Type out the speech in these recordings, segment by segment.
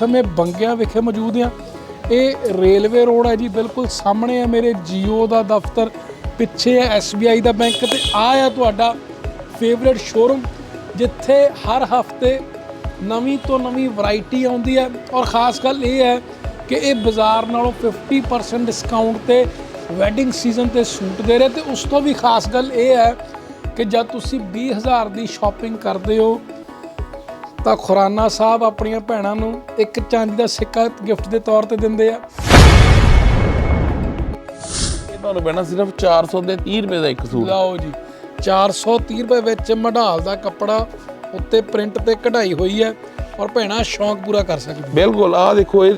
ਸਮੇਂ ਬੰਗਿਆ ਵਿਖੇ ਮੌਜੂਦ ਹਾਂ। ਇਹ ਰੇਲਵੇ ਰੋਡ ਹੈ ਜੀ, ਬਿਲਕੁਲ ਸਾਹਮਣੇ ਹੈ ਮੇਰੇ ਜੀਓ ਦਾ ਦਫ਼ਤਰ, ਪਿੱਛੇ ਹੈ SBI ਦਾ ਬੈਂਕ ਤੇ ਆ ਆ ਤੁਹਾਡਾ ਫੇਵਰੇਟ ਸ਼ੋਰੂਮ ਜਿੱਥੇ ਹਰ ਹਫ਼ਤੇ ਨਵੀਂ ਤੋਂ ਨਵੀਂ ਵੈਰਾਈਟੀ ਆਉਂਦੀ ਹੈ। ਔਰ ਖਾਸ ਗੱਲ ਇਹ ਹੈ ਕਿ ਇਹ ਬਾਜ਼ਾਰ ਨਾਲੋਂ 50% ਡਿਸਕਾਊਂਟ ਤੇ ਵੈਡਿੰਗ ਸੀਜ਼ਨ ਤੇ ਸੂਟ ਦੇ ਰਹੇ। ਤੇ ਉਸ ਤੋਂ ਵੀ ਖਾਸ ਗੱਲ ਇਹ ਹੈ ਕਿ ਜਦ ਤੁਸੀਂ 20000 ਦੀ ਸ਼ਾਪਿੰਗ ਕਰਦੇ ਹੋ ਤਾਂ ਖੁਰਾਨਾ ਸਾਹਿਬ ਆਪਣੀਆਂ ਭੈਣਾਂ ਨੂੰ ਇੱਕ ਚਾਂਦੀ ਦਾ ਸਿੱਕਾ ਗਿਫਟ ਦੇ ਤੌਰ ਤੇ ਦਿੰਦੇ ਆ। ਇਹ ਤੁਹਾਨੂੰ ਪੈਣਾ ਸਿਰਫ 400 ਦੇ 30 ਰੁਪਏ ਦਾ ਇੱਕ ਸੂਟ। ਲਓ ਜੀ 430 ਰੁਪਏ ਵਿੱਚ ਮਢਾਲ ਦਾ ਕੱਪੜਾ ਉੱਤੇ ਪ੍ਰਿੰਟ ਤੇ ਕਢਾਈ ਹੋਈ ਹੈ ਔਰ ਭੈਣਾਂ ਸ਼ੌਂਕ ਪੂਰਾ ਕਰ ਸਕਦੀ ਬਿਲਕੁਲ ਆਹ ਦੇਖੋ ਇਹ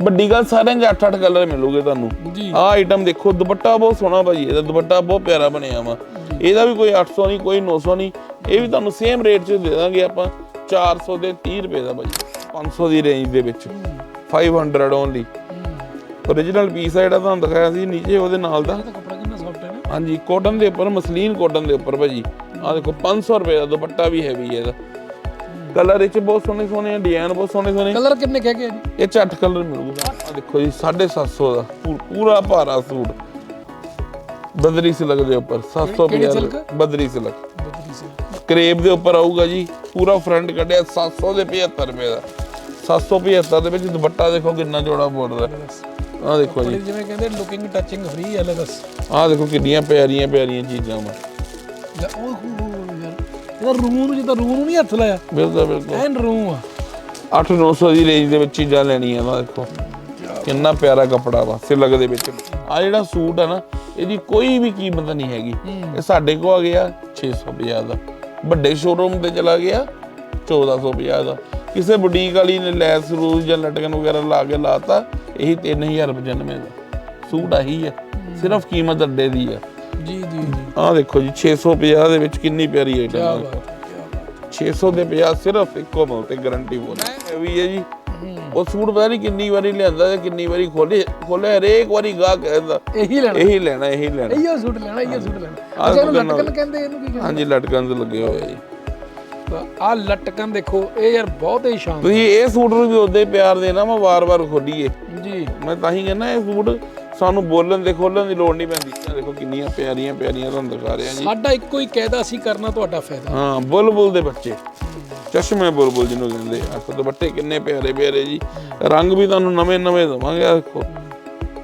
ਵੱਡੀ ਗੱਲ ਸਾਰਿਆਂ ਦੇ 8-8 ਕਲਰ ਮਿਲੂਗੇ ਤੁਹਾਨੂੰ। ਜੀ। ਆਹ ਆਈਟਮ ਦੇਖੋ ਦੁਪੱਟਾ ਬਹੁਤ ਸੋਹਣਾ ਭਾਜੀ ਇਹਦਾ ਦੁਪੱਟਾ ਬਹੁਤ ਪਿਆਰਾ ਬਣਿਆ ਵਾ। ਇਹਦਾ ਵੀ ਕੋਈ 800 ਨਹੀਂ ਕੋਈ 900 ਨਹੀਂ ਇਹ ਵੀ ਤੁਹਾਨੂੰ ਸੇਮ ਰੇਟ 'ਚ ਦੇ ਦਾਂਗੇ ਆਪਾਂ। 400 ਦੇ 30 ਰੁਪਏ ਦਾ ਭਾਜੀ 500 ਦੀ ਰੇਂਜ ਦੇ ਵਿੱਚ। 500 ਓਨਲੀ origignal ਪੀਸ ਆ ਜਿਹੜਾ ਤੁਹਾਨੂੰ ਦਿਖਾਇਆ ਸੀ ਨੀਚੇ ਉਹਦੇ ਨਾਲ ਦਾ। ਕੱਪੜਾ ਕਿੰਨਾ ਸੌਫਟ ਹੈ ਨਾ। ਹਾਂਜੀ ਕਾਟਨ ਦੇ ਉੱਪਰ ਮਸਲੀਨ ਕਾਟਨ ਦੇ ਉੱਪਰ ਭਾਜੀ। ਆਹ ਦੇਖੋ 500 ਰੁਪਏ ਦਾ ਦੁਪੱਟਾ ਵੀ ਹੈਵੀ ਹੈ ਇਹਦਾ। ਕਲਰ ਵਿੱਚ ਬਹੁਤ ਸੋਹਣੇ ਸੋਹਣੇ ਆ ਡਿਜ਼ਾਈਨ ਬਹੁਤ ਸੋਹਣੇ ਸੋਹਣੇ। ਕਲਰ ਕਿੰਨੇ ਕਹਿ ਗਏ ਜੀ? ਇਹ 'ਚ ਅੱਠ ਕਲਰ ਮਿਲੂਗਾ। ਆ ਦੇਖੋ ਜੀ 750 ਦਾ। ਪੂਰਾ ਭਾਰਾ ਸੂਟ। ਬਦਰੀ ਸਿਲਕ ਦੇ ਉੱਪਰ 750 ਕਿਹੜੀ ਸਿਲਕ? ਬਦਰੀ ਸਿਲਕ ਕਰੇਪ ਦੇ ਉੱਪਰ ਆਊਗਾ ਜੀ ਪੂਰਾ ਫਰੰਟ ਕੱਢਿਆ 700 ਦੇ 75 ਰੁਪਏ ਦਾ। 775 ਦੇ ਵਿੱਚ ਦੁਪੱਟਾ ਦੇਖੋ ਕਿੰਨਾ ਚੌੜਾ ਬੋਰਡਰ ਹੈ ਆਹ ਦੇਖੋ ਜੀ। ਜਿਵੇਂ ਕਹਿੰਦੇ ਲੁਕਿੰਗ ਟੱਚਿੰਗ ਫ੍ਰੀ ਹੈ ਲੈ ਦੱਸ ਆਹ ਦੇਖੋ ਕਿੰਨੀਆਂ ਪਿਆਰੀਆਂ ਪਿਆਰੀਆਂ ਚੀਜ਼ਾਂ ਵਾ। ਉਹ ਇਹਦਾ ਰੂਹ ਨੂੰ ਜਿੱਦਾਂ ਰੂਹ ਨੂੰ ਨਹੀਂ ਹੱਥ ਲਾਇਆ। ਬਿਲਕੁਲ ਬਿਲਕੁਲ। ਐਨ ਰੂਹ ਆ। 8-900 ਦੀ ਰੇਂਜ ਦੇ ਵਿੱਚ ਚੀਜ਼ਾਂ ਲੈਣੀਆਂ ਵਾ ਦੇਖੋ। ਕਿੰਨਾ ਪਿਆਰਾ ਕੱਪੜਾ ਵਾ ਸਿਲਕ ਦੇ ਵਿੱਚ। ਆ ਜਿਹੜਾ ਸੂਟ ਆ ਨਾ ਇਹਦੀ ਕੋਈ ਵੀ ਕੀਮਤ ਨਹੀਂ ਹੈਗੀ। ਇਹ ਸਾਡੇ ਕੋ ਆ ਗਿਆ 650 ਦਾ। ਵੱਡੇ ਸ਼ੋਰੂਮ ਤੇ ਚਲਾ ਗਿਆ 1450 ਦਾ। ਕਿਸੇ ਬੁਟੀਕ ਵਾਲੀ ਨੇ ਲੈਸ ਰੂਜ ਜਾਂ ਲਟਕਨ ਵਗੈਰਾ ਲਾ ਕੇ ਲਾਤਾ ਇਹੀ 3095 ਦਾ। ਸੂਟ ਆਹੀ ਆ ਸਿਰਫ ਕੀਮਤ ਅੱਡੇ ਦੀ ਆ। ਜੀ ਜੀ ਜੀ। ਆਹ ਦੇਖੋ ਜੀ 650 ਦੇ ਵਿੱਚ ਕਿੰਨੀ ਪਿਆਰੀ ਆਈਟਮ ਹੈ ਕੀ ਬਾਤ 600 ਦੇ 50 ਸਿਰਫ ਇੱਕੋ ਮੁੱਲ ਤੇ ਗਾਰੰਟੀ ਬੋਲ ਇਹ ਵੀ ਹੈ ਜੀ। ਉਹ ਸੂਟ ਪਤਾ ਨਹੀਂ ਕਿੰਨੀ ਵਾਰੀ ਲਿਆਂਦਾ ਤੇ ਕਿੰਨੀ ਵਾਰੀ ਖੋਲੇ ਖੋਲੇ ਹਰੇਕ ਵਾਰੀ ਗਾਹ ਕਹਿੰਦਾ ਇਹੀ ਲੈਣਾ। ਇਹੀ ਲੈਣਾ ਇਹੀ ਲੈਣਾ। ਇਹੋ ਸੂਟ ਲੈਣਾ ਇਹੋ ਸੂਟ ਲੈਣਾ। ਅੱਛਾ ਇਹਨੂੰ। ਲਟਕਣ ਕਹਿੰਦੇ ਇਹਨੂੰ ਕੀ ਕਹਿੰਦੇ? ਹਾਂਜੀ ਲਟਕਣ ਤੇ ਲੱਗੇ ਹੋਏ ਜੀ। ਆ ਲਟਕਣ ਦੇਖੋ ਇਹ ਯਾਰ ਬਹੁਤ ਹੀ ਸ਼ਾਨਦਾਰ। ਤੁਸੀਂ ਇਹ ਸੂਟ ਨੂੰ ਵੀ ਉਦੋਂ ਪਿਆਰ ਦੇਣਾ ਮੈਂ ਵਾਰ-ਵਾਰ ਖੋਲੀਏ। ਜੀ। ਮੈਂ ਤਾਂ ਹੀ ਕਹਿੰਦਾ ਇਹ ਸੂਟ ਸਾਨੂੰ ਬੋਲਣ ਦੇ ਖੋਲਣ ਦੀ ਲੋੜ ਨਹੀਂ ਪੈਂਦੀ। ਦੇਖੋ ਕਿੰਨੀਆਂ ਪਿਆਰੀਆਂ ਪਿਆਰੀਆਂ ਤੁਹਾਨੂੰ ਦਿਖਾ ਰਿਹਾ ਜੀ। ਸਾਡਾ ਇੱਕੋ ਹੀ ਕਾਇਦਾ ਸੀ ਕਰਨਾ ਤੁਹਾਡਾ ਫਾਇਦਾ। ਹਾਂ ਬੁਲਬੁਲ ਦੇ ਬੱਚੇ। ਚਸ਼ਮੇ ਬੁਲਬੁਲ ਜਿਹਨੂੰ ਕਹਿੰਦੇ ਆ। ਆਹ ਦੁਪੱਟੇ ਕਿੰਨੇ ਪਿਆਰੇ ਪਿਆਰੇ ਜੀ। ਰੰਗ ਵੀ ਤੁਹਾਨੂੰ ਨਵੇਂ ਨਵੇਂ ਦਵਾਂਗੇ ਆਹ ਦੇਖੋ।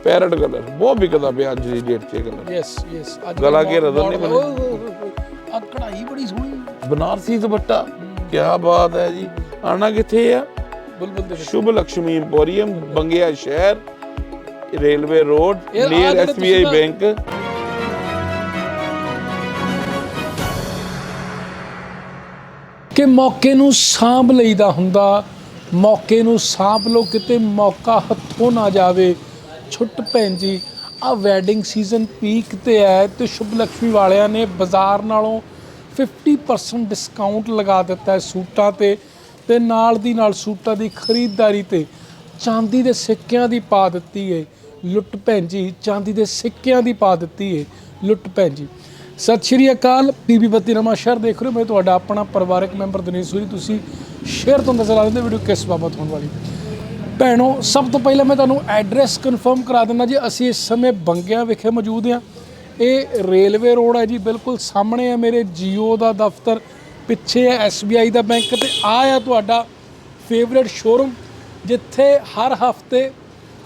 ਪੈਰਟ ਕਲਰ ਬਹੁਤ ਵਿਕਦਾ ਪਿਆ ਅੱਜ ਦੀ ਡੇਟ 'ਚ ਕਲਰ ਯੈਸ ਯੈਸ ਗਲਾ ਘੇਰਾ ਤਾਂ ਨਹੀਂ ਆ ਕਢਾਈ ਬੜੀ ਸੋਹਣੀ। ਬਨਾਰਸੀ ਦੁਪੱਟਾ ਕੀ ਬਾਤ ਹੈ ਜੀ। ਆਣਾ ਕਿੱਥੇ ਆ? ਬੁਲਬੁਲ ਦੇ ਸ਼ੁਭ ਲక్ష్ਮੀ ਇੰਪੋਰੀਅਮ ਬੰਗਿਆ ਸ਼ਹਿਰ railway road near SBI bank. ਕਿ ਮੌਕੇ ਨੂੰ ਸਾਂਭ ਲਈਦਾ ਹੁੰਦਾ, ਮੌਕੇ ਨੂੰ ਸਾਂਭ ਲਓ, ਕਿਤੇ ਮੌਕਾ ਹੱਥੋਂ ਨਾ ਜਾਵੇ। ਛੁੱਟ ਭੈਣ ਜੀ ਆ ਵੈਡਿੰਗ ਸੀਜ਼ਨ ਪੀਕ ਤੇ ਹੈ ਤੇ ਸ਼ੁਭ ਲక్ష్ਮੀ ਵਾਲਿਆਂ ਨੇ ਬਾਜ਼ਾਰ ਨਾਲੋਂ 50% ਡਿਸਕਾਊਂਟ ਲਗਾ ਦਿੱਤਾ ਹੈ ਸੂਟਾਂ ਤੇ ਤੇ ਨਾਲ ਦੀ ਨਾਲ ਸੂਟਾਂ ਦੀ ਖਰੀਦਦਾਰੀ ਤੇ ਚਾਂਦੀ ਦੇ ਸਿੱਕਿਆਂ ਦੀ ਪਾ ਦਿੱਤੀ ਹੈ ਲੁੱਟ ਭੈਣ ਜੀ, ਚਾਂਦੀ ਦੇ ਸਿੱਕਿਆਂ ਦੀ ਪਾ ਦਿੱਤੀ ਹੈ ਲੁੱਟ ਭੈਣ ਜੀ ਸਤਿ ਸ਼੍ਰੀ ਅਕਾਲ ਪੀਬੀ ਬੱਤੀ ਨਵਾਂ ਸ਼ਹਿਰ ਦੇਖ ਰਹੇ ਹੋ। ਮੈਂ ਤੁਹਾਡਾ ਆਪਣਾ ਪਰਿਵਾਰਕ ਮੈਂਬਰ ਦਿਨੇਸ਼ ਸੂਰੀ। ਤੁਸੀਂ ਸ਼ੇਅਰ ਤੋਂ ਨਜ਼ਰ ਆ ਦਿੰਦੇ ਵੀਡੀਓ ਕਿਸ ਬਾਬਤ ਹੋਣ ਵਾਲੀ? ਭੈਣੋ, ਸਭ ਤੋਂ ਪਹਿਲਾਂ ਮੈਂ ਤੁਹਾਨੂੰ ਐਡਰੈਸ ਕਨਫਰਮ ਕਰਾ ਦਿੰਦਾ ਜੀ। ਅਸੀਂ ਇਸ ਸਮੇਂ ਬੰਗਿਆ ਵਿਖੇ ਮੌਜੂਦ ਹਾਂ। ਇਹ ਰੇਲਵੇ ਰੋਡ ਹੈ ਜੀ, ਬਿਲਕੁਲ ਸਾਹਮਣੇ ਹੈ ਮੇਰੇ ਜੀਓ ਦਾ ਦਫ਼ਤਰ, ਪਿੱਛੇ ਹੈ SBI ਦਾ ਬੈਂਕ ਤੇ ਆ ਆ ਤੁਹਾਡਾ ਫੇਵਰੇਟ ਸ਼ੋਰੂਮ ਜਿੱਥੇ ਹਰ ਹਫ਼ਤੇ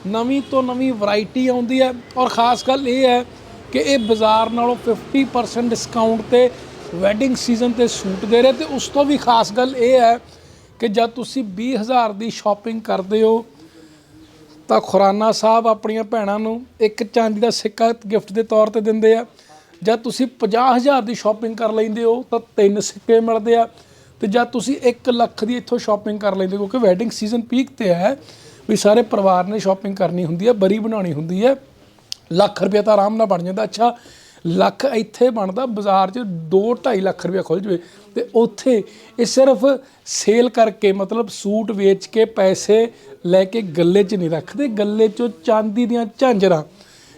ਨਵੀਂ ਤੋਂ ਨਵੀਂ ਵੈਰਾਈਟੀ ਆਉਂਦੀ ਹੈ। ਔਰ ਖਾਸ ਗੱਲ ਇਹ ਹੈ ਕਿ ਇਹ ਬਾਜ਼ਾਰ ਨਾਲੋਂ 50% ਡਿਸਕਾਊਂਟ ਤੇ ਵੈਡਿੰਗ ਸੀਜ਼ਨ ਤੇ ਸੂਟ ਦੇ ਰਹੇ ਤੇ ਉਸ ਤੋਂ ਵੀ ਖਾਸ ਗੱਲ ਇਹ ਹੈ ਕਿ ਜਦ ਤੁਸੀਂ 20000 ਦੀ ਸ਼ਾਪਿੰਗ ਕਰਦੇ ਹੋ, ਤਾਂ ਖੁਰਾਨਾ ਸਾਹਿਬ ਆਪਣੀਆਂ ਭੈਣਾਂ ਨੂੰ ਇੱਕ ਚਾਂਦੀ ਦਾ ਸਿੱਕਾ ਗਿਫਟ ਦੇ ਤੌਰ ਤੇ ਦਿੰਦੇ ਆ। ਜਦ ਤੁਸੀਂ 50000 ਦੀ ਸ਼ਾਪਿੰਗ ਕਰ ਲੈਂਦੇ ਹੋ, ਤਾਂ ਤਿੰਨ ਸਿੱਕੇ ਮਿਲਦੇ ਆ ਤੇ ਜਦ ਤੁਸੀਂ 1 ਲੱਖ ਦੀ ਇੱਥੋਂ ਸ਼ਾਪਿੰਗ ਕਰ ਲੈਂਦੇ ਹੋ, ਕਿਉਂਕਿ ਵੈਡਿੰਗ ਸੀਜ਼ਨ ਪੀਕ ਤੇ ਹੈ, ਵੀ ਸਾਰੇ ਪਰਿਵਾਰ ਨੇ ਸ਼ਾਪਿੰਗ ਕਰਨੀ ਹੁੰਦੀ ਹੈ ਬਰੀ ਬਣਾਉਣੀ ਹੁੰਦੀ ਹੈ ਲੱਖ ਰੁਪਏ ਤਾਂ ਆਰਾਮ ਨਾਲ ਬਣ ਜਾਂਦਾ। ਅੱਛਾ, ਲੱਖ ਇੱਥੇ ਬਣਦਾ, ਬਾਜ਼ਾਰ 'ਚ 2.5 ਲੱਖ ਰੁਪਏ ਖੁੱਲ ਜਵੇ ਤੇ ਉੱਥੇ ਇਹ ਸਿਰਫ ਸੇਲ ਕਰਕੇ ਮਤਲਬ ਸੂਟ ਵੇਚ ਕੇ ਪੈਸੇ ਲੈ ਕੇ ਗੱਲੇ 'ਚ ਨਹੀਂ ਰੱਖਦੇ। ਗੱਲੇ 'ਚੋਂ ਚਾਂਦੀ ਦੀਆਂ ਝਾਂਜਰਾਂ,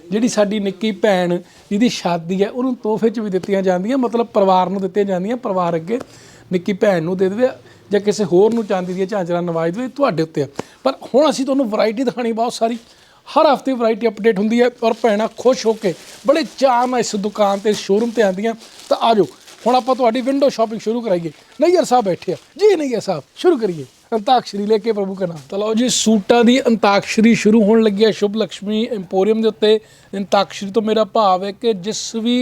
ਜਿਹੜੀ ਸਾਡੀ ਨਿੱਕੀ ਭੈਣ ਜਿਹਦੀ ਸ਼ਾਦੀ ਹੈ, ਉਹਨੂੰ ਤੋਹਫੇ 'ਚ ਵੀ ਦਿੱਤੀਆਂ ਜਾਂਦੀਆਂ, ਮਤਲਬ ਪਰਿਵਾਰ ਨੂੰ ਦਿੱਤੀਆਂ ਜਾਂਦੀਆਂ, ਪਰਿਵਾਰ ਅੱਗੇ ਨਿੱਕੀ ਭੈਣ ਨੂੰ ਦੇ ਦੇਵੇ ਜਾਂ ਕਿਸੇ ਹੋਰ ਨੂੰ ਚਾਂਦੀ ਦੀਆਂ ਝਾਂਜਰਾਂ ਨਵਾਜ ਦੇਵੇ ਤੁਹਾਡੇ ਉੱਤੇ ਆ। ਪਰ ਹੁਣ ਅਸੀਂ ਤੁਹਾਨੂੰ ਵੈਰਾਈਟੀ ਦਿਖਾਣੀ ਬਹੁਤ ਸਾਰੀ। ਹਰ ਹਫ਼ਤੇ ਵੈਰਾਈਟੀ ਅਪਡੇਟ ਹੁੰਦੀ ਹੈ ਔਰ ਭੈਣਾਂ ਖੁਸ਼ ਹੋ ਕੇ ਬੜੇ ਚਾਅ ਨਾਲ ਇਸ ਦੁਕਾਨ ਤੇ ਸ਼ੋਰੂਮ ਤੇ ਆਉਂਦੀਆਂ। ਤਾਂ ਆਜੋ ਹੁਣ ਆਪਾਂ ਤੁਹਾਡੀ ਵਿੰਡੋ ਸ਼ਾਪਿੰਗ ਸ਼ੁਰੂ ਕਰਾਈਏ। ਨਈਅਰ ਸਾਹਿਬ ਬੈਠੇ ਆ। ਜੀ ਨਈਅਰ ਸਾਹਿਬ, ਸ਼ੁਰੂ ਕਰੀਏ। ਅੰਤਾਕਸ਼ਰੀ ਲੈ ਕੇ ਪ੍ਰਭੂ ਦਾ ਨਾਮ। ਤਾਂ ਲਓ ਜੀ, ਸੂਟਾਂ ਦੀ ਅੰਤਾਕਸ਼ਰੀ ਸ਼ੁਰੂ ਹੋਣ ਲੱਗੀ ਹੈ। ਸ਼ੁਭ ਲక్ష్ਮੀ ਐਮਪੋਰੀਅਮ ਦੇ ਉੱਤੇ। ਅੰਤਾਕਸ਼ਰੀ ਤੋਂ ਮੇਰਾ ਭਾਵ ਹੈ ਕਿ ਜਿਸ ਵੀ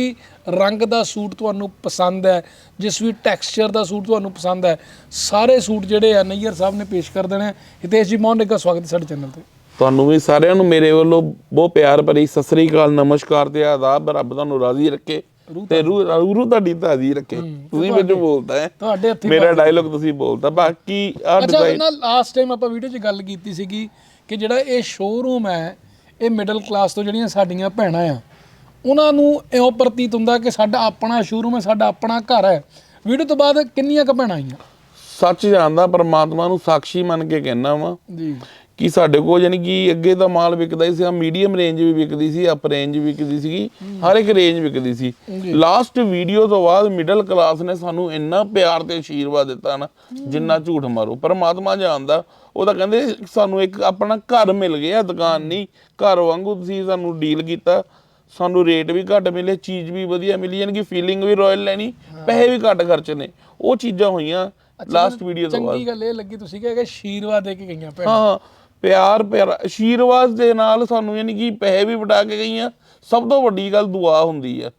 ਰੰਗ ਦਾ ਸੂਟ ਤੁਹਾਨੂੰ ਪਸੰਦ ਹੈ, ਜਿਸ ਵੀ ਟੈਕਸਚਰ ਦਾ ਸੂਟ ਤੁਹਾਨੂੰ ਪਸੰਦ ਹੈ, ਸਾਰੇ ਸੂਟ ਜਿਹੜੇ ਆ ਨਈਅਰ ਸਾਹਿਬ ਨੇ ਪੇਸ਼ ਕਰ ਦੇਣੇ ਹਿਤੇਸ਼ ਜੀ, ਮੋਹਨ ਦਾ ਸਵਾਗਤ ਹੈ ਸਾਡੇ ਚੈਨਲ ਤੇ। ਤੁਹਾਨੂੰ ਵੀ ਸਾਰਿਆਂ ਨੂੰ ਮੇਰੇ ਵੱਲੋਂ ਬਹੁਤ ਪਿਆਰ ਭਰੀ ਸਤਿ ਸ੍ਰੀ ਅਕਾਲ ਨਮਸਕਾਰ ਤੇ ਆਦਾਬ ਰੱਬ ਤੁਹਾਨੂੰ ਰਾਜ਼ੀ ਰੱਖੇ ਤੇ ਰੂਹ ਰੂਹ ਤੁਹਾਡੀ ਤਾਜ਼ੀ ਰੱਖੇ। ਤੁਸੀਂ ਮੈਨੂੰ ਬੋਲਦਾ ਹੈ। ਤੁਹਾਡੇ ਹੱਥੀਂ ਮੇਰਾ ਡਾਇਲੋਗ ਤੁਸੀਂ ਬੋਲਦਾ ਬਾਕੀ ਆ ਅੱਛਾ ਨਾ ਲਾਸਟ ਟਾਈਮ ਆਪਾਂ ਵੀਡੀਓ 'ਚ ਗੱਲ ਕੀਤੀ ਸੀਗੀ ਕਿ ਜਿਹੜਾ ਇਹ ਸ਼ੋਰੂਮ ਹੈ ਇਹ ਮਿਡਲ ਕਲਾਸ ਤੋਂ ਜਿਹੜੀਆਂ ਸਾਡੀਆਂ ਭੈਣਾਂ ਆ ਉਹਨਾਂ ਨੂੰ ਇਉਂ ਪ੍ਰਤੀਤ ਹੁੰਦਾ ਕਿ ਸਾਡਾ ਆਪਣਾ ਸ਼ੋਰੂਮ ਹੈ ਸਾਡਾ ਆਪਣਾ ਘਰ ਹੈ। ਵੀਡੀਓ ਤੋਂ ਬਾਅਦ ਕਿੰਨੀਆਂ ਕੁ ਭੈਣਾਂ ਆਈਆਂ? ਸੱਚ ਜਾਣਦਾ ਪਰਮਾਤਮਾ ਨੂੰ ਸਾਖੀ ਮੰਨ ਕੇ ਕਹਿਣਾ ਵਾ ਜੀ। ਕਿ ਸਾਡੇ ਕੋਲ ਯਾਨੀ ਕਿ ਅੱਗੇ ਤਾਂ ਮਾਲ ਵਿਕਦਾ ਸੀ ਆ ਮੀਡੀਅਮ ਰੇਂਜ ਵੀ ਵਿਕਦੀ ਸੀ ਅਪ ਰੇਂਜ ਵੀ ਵਿਕਦੀ ਸੀਗੀ ਹਰ ਇੱਕ ਰੇਂਜ ਵਿਕਦੀ ਸੀ। ਲਾਸਟ ਵੀਡੀਓ ਤੋਂ ਬਾਅਦ ਮਿਡਲ ਕਲਾਸ ਨੇ ਸਾਨੂੰ ਇੰਨਾ ਪਿਆਰ ਤੇ ਆਸ਼ੀਰਵਾਦ ਦਿੱਤਾ ਨਾ ਜਿੰਨਾ ਝੂਠ ਮਾਰੋ। ਪਰਮਾਤਮਾ ਜਾਣਦਾ ਉਹ ਤਾਂ ਕਹਿੰਦੇ ਸਾਨੂੰ ਇੱਕ ਆਪਣਾ ਘਰ ਮਿਲ ਗਿਆ ਦੁਕਾਨ ਨਹੀਂ ਘਰ ਵਾਂਗੂ ਤੁਸੀਂ ਸਾਨੂੰ ਡੀਲ ਕੀਤਾ। ਸਾਨੂੰ ਰੇਟ ਵੀ ਘੱਟ ਮਿਲੇ ਚੀਜ਼ ਵੀ ਵਧੀਆ ਮਿਲੀ ਯਾਨੀ ਕਿ ਫੀਲਿੰਗ ਵੀ ਰਾਇਲ ਲੈਣੀ ਪੈਸੇ ਵੀ ਘੱਟ ਖਰਚਨੇ ਉਹ ਚੀਜ਼ਾਂ ਹੋਈਆਂ ਲਾਸਟ ਵੀਡੀਓ ਤੋਂ ਬਾਅਦ। ਚੰਗੀ ਗੱਲ ਇਹ ਲੱਗੀ ਤੁਸੀਂ ਕਹੇ ਕਿ ਆਸ਼ੀਰਵਾਦ ਦੇ ਕੇ ਗਈਆਂ ਭੈਣਾਂ। ਹਾਂ। ਪਿਆਰ ਪਿਆਰ ਆਸ਼ੀਰਵਾਦ ਦੇ ਨਾਲ ਸਾਨੂੰ ਯਾਨੀ ਕਿ ਪੈਸੇ ਵੀ ਵਟਾ ਕੇ ਗਈਆਂ। ਸਭ ਤੋਂ ਵੱਡੀ ਗੱਲ ਦੁਆ ਹੁੰਦੀ ਆ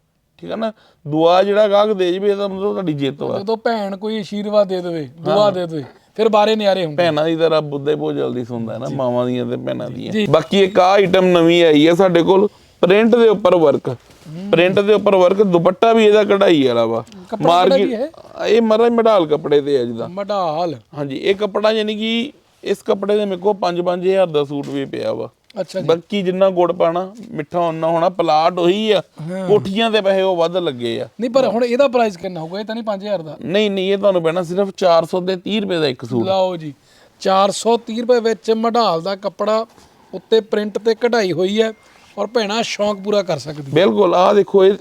ਠੀਕ ਹੈ ਨਾ? ਦੁਆ ਜਿਹੜਾ ਗਾਹਕ ਦੇ ਜਵੇ ਇਹਦਾ ਮਤਲਬ ਤੁਹਾਡੀ ਜਿੱਤ ਵਾ। ਜਦੋਂ ਭੈਣ ਕੋਈ ਆਸ਼ੀਰਵਾਦ ਦੇ ਦੇਵੇ ਦੁਆ ਦੇ ਦੇਵੇ ਫਿਰ ਬਾਰੇ ਨਿਆਰੇ ਹੁੰਦੇ। ਭੈਣਾਂ ਦੀ ਤਰ੍ਹਾਂ ਬੁੱਧੇ ਬਹੁਤ ਜਲਦੀ ਸੁਣਦਾ ਹੈ ਨਾ ਮਾਵਾਂ ਦੀਆਂ ਤੇ ਭੈਣਾਂ ਦੀਆਂ। ਬਾਕੀ ਇੱਕ ਆ ਆਈਟਮ ਨਵੀਂ ਆਈ ਹੈ ਸਾਡੇ ਕੋਲ ਪ੍ਰਿੰਟ ਦੇ ਉੱਪਰ ਵਰਕ ਪ੍ਰਿੰਟ ਦੇ ਉੱਪਰ ਵਰਕ ਦੁਪੱਟਾ ਵੀ ਇਹਦਾ ਕਢਾਈ ਵਾਲਾ ਵਾ। ਮਾਰਕੀਟ ਇਹ? ਮਰਾ ਮਡਾਲ ਕੱਪੜੇ ਤੇ ਹੈ ਜਿਹਦਾ ਮਢਾਲ ਹਾਂਜੀ ਇਹ ਕੱਪੜਾ ਯਾਨੀ ਕਿ ਇਸ ਕੱਪੜੇ ਦੇ ਮੇਰੇ ਕੋਲ 5-5000 ਦਾ ਸੂਟ ਵੀ ਪਿਆ ਵਾ। ਅੱਛਾ ਜੀ। ਬਾਕੀ ਜਿੰਨਾ ਗੁੜ ਪਾਣਾ ਮਿੱਠਾ ਉਹਨਾਂ ਹੋਣਾ ਪਲਾਟ ਉਹੀ ਆ। ਕੋਠੀਆਂ ਤੇ ਪੈਸੇ ਉਹ ਵੱਧ ਲੱਗੇ ਆ। ਨਹੀਂ ਪਰ ਹੁਣ ਇਹਦਾ ਪ੍ਰਾਈਸ ਕਿੰਨਾ ਹੋਊਗਾ? ਇਹ ਤਾਂ ਨਹੀਂ 5000 ਦਾ। ਨਹੀਂ ਨਹੀਂ ਇਹ ਤੁਹਾਨੂੰ ਪੈਣਾ ਸਿਰਫ 400 ਦੇ 30 ਰੁਪਏ ਦਾ ਇੱਕ ਸੂਟ। ਲਓ ਜੀ 430 ਰੁਪਏ ਵਿੱਚ ਮਢਾਲ ਦਾ ਕੱਪੜਾ ਉੱਤੇ ਪ੍ਰਿੰਟ ਤੇ ਕਢਾਈ ਹੋਈ ਹੈ ਔਰ ਭੈਣਾ ਸ਼ੌਂਕ ਪੂਰਾ ਕਰ ਸਕਦੀ ਬਿਲਕੁਲ ਆਹ ਦੇਖੋ ਇਹ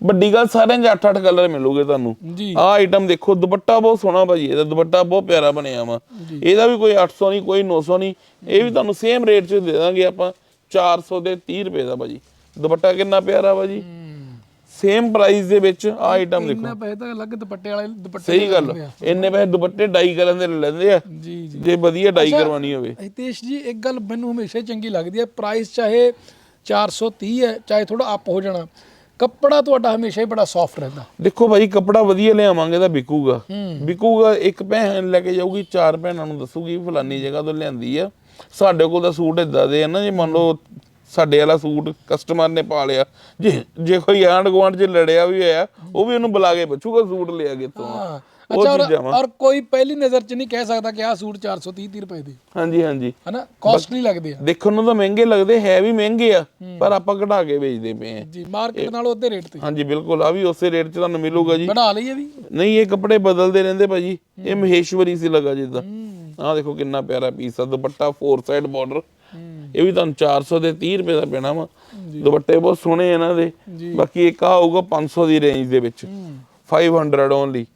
ਵੱਡੀ ਗੱਲ ਸਾਰਿਆਂ 'ਚ 8-8 ਕਲਰ ਮਿਲੂਗੇ ਤੁਹਾਨੂੰ। ਜੀ। ਆਹ ਆਈਟਮ ਦੇਖੋ ਦੁਪੱਟਾ ਬਹੁਤ ਸੋਹਣਾ ਭਾਜੀ ਇਹਦਾ ਦੁਪੱਟਾ ਬਹੁਤ ਪਿਆਰਾ ਬਣਿਆ ਵਾ। ਇਹਦਾ ਵੀ ਕੋਈ 800 ਨਹੀਂ ਕੋਈ 900 ਨਹੀਂ ਇਹ ਵੀ ਤੁਹਾਨੂੰ ਸੇਮ ਰੇਟ 'ਚ ਦੇ ਦਾਂਗੇ ਆਪਾਂ 400 ਦੇ 30 ਰੁਪਏ ਦਾ ਭਾਜੀ। ਦੁਪੱਟਾ ਕਿੰਨਾ ਪਿਆਰਾ ਭਾਜੀ ਸੇਮ ਪ੍ਰਾਈਸ ਦੇ ਵਿੱਚ ਆਹ ਆਈਟਮ ਦੇਖੋ। ਇੰਨਾ ਪੈਸੇ ਤਾਂ ਅਲੱਗ ਦੁਪੱਟੇ ਵਾਲੇ ਦੁਪੱਟੇ ਸਹੀ ਗੱਲ। ਇੰਨੇ ਪੈਸੇ ਦੁਪੱਟੇ ਡਾਈ ਕਰਨ ਦੇ ਲੈ ਲੈਂਦੇ ਆ। ਜੀ ਜੀ। ਜੇ ਵਧੀਆ ਡਾਈ ਕਰਵਾਉਣੀ ਹੋਵੇ। ਹਿਤੇਸ਼ ਜੀ ਇੱਕ ਗੱਲ ਮੈਨੂੰ ਹਮੇਸ਼ਾ ਹੀ ਚੰਗੀ ਲੱਗਦੀ ਹੈ ਪ੍ਰਾਈਸ ਚਾਹੇ 430 ਹੈ ਚਾਹੇ ਥੋੜਾ ਅਪ ਹੋ ਜਾਣਾ। ਕੱਪੜਾ ਤੁਹਾਡਾ ਹਮੇਸ਼ਾ ਹੀ ਬੜਾ ਸੌਫਟ ਰਹਿੰਦਾ। ਦੇਖੋ ਭਾਈ ਕੱਪੜਾ ਵਧੀਆ ਲਿਆਵਾਂਗੇ ਤਾਂ ਵਿਕੂਗਾ। ਵਿਕੂਗਾ ਇੱਕ ਭੈਣ ਲੈ ਕੇ ਜਾਊਗੀ ਚਾਰ ਭੈਣਾਂ ਨੂੰ ਦੱਸੂਗੀ ਫਲਾਨੀ ਜਗ੍ਹਾ ਤੋਂ ਲਿਆਂਦੀ ਆ। ਸਾਡੇ ਕੋਲ ਤਾਂ ਸੂਟ ਇਦਾਂ ਦੇ ਆ ਨਾ ਜੇ ਮੰਨ ਲਓ ਸਾਡੇ ਵਾਲਾ ਸੂਟ ਕਸਟਮਰ ਨੇ ਪਾ ਲਿਆ। ਜੇ ਜੇ ਕੋਈ ਆਂਢ ਗੁਆਂਢ 'ਚ ਲੜਿਆ ਵੀ ਹੋਇਆ ਉਹ ਵੀ ਉਹਨੂੰ ਬੁਲਾ ਕੇ ਪੁੱਛੂਗਾ ਸੂਟ ਲਿਆ ਕਿੱਥੋਂ ਆ। ਅੱਛਾ ਔਰ ਕੋਈ ਪਹਿਲੀ ਨਜ਼ਰ 'ਚ ਨਹੀਂ ਕਹਿ ਸਕਦਾ ਕਿ ਆਹ ਸੂਟ 430 30 ਰੁਪਏ ਦੇ। ਹਾਂਜੀ ਹਾਂਜੀ। ਹਨਾ? ਕਾਸਟਲੀ ਲੱਗਦੇ ਆ। ਦੇਖਣ ਨੂੰ ਤਾਂ ਮਹਿੰਗੇ ਲੱਗਦੇ ਹੈ ਵੀ ਮਹਿੰਗੇ ਆ ਪਰ ਆਪਾਂ ਘਟਾ ਕੇ ਵੇਚਦੇ ਪਏ ਆ। ਜੀ ਮਾਰਕੀਟ ਨਾਲੋਂ ਅੱਧੇ ਰੇਟ ਤੇ। ਹਾਂਜੀ ਬਿਲਕੁਲ ਆ ਵੀ ਉਸੇ ਰੇਟ 'ਚ ਤੁਹਾਨੂੰ ਮਿਲੂਗਾ ਜੀ। ਬਣਾ ਲਈਏ ਵੀ। ਨਹੀਂ ਇਹ ਕੱਪੜੇ ਬਦਲਦੇ ਰਹਿੰਦੇ ਭਾਜੀ। ਇਹ ਮਹੇਸ਼ਵਰੀ ਸੀ ਲਗਾ ਜਿੱਦਾਂ। ਆਹ ਦੇਖੋ ਕਿੰਨਾ ਪਿਆਰਾ ਪੀਸ ਆ ਦੁਪੱਟਾ ਫੋਰ ਸਾਈਡ ਬਾਰਡਰ ਇਹ ਵੀ ਤੁਹਾਨੂੰ 400 ਦੇ 30 ਰੁਪਏ ਦਾ ਪੈਣਾ ਵਾ। ਦੁਪੱਟੇ ਬਹੁਤ ਸੋਹਣੇ ਆ ਇਹਨਾਂ ਦੇ। ਬਾਕੀ ਇੱਕ ਆ ਹੋਊਗਾ 500 ਦੀ ਰੇਂਜ ਦੇ ਵਿੱਚ। 500 ਓਨਲੀ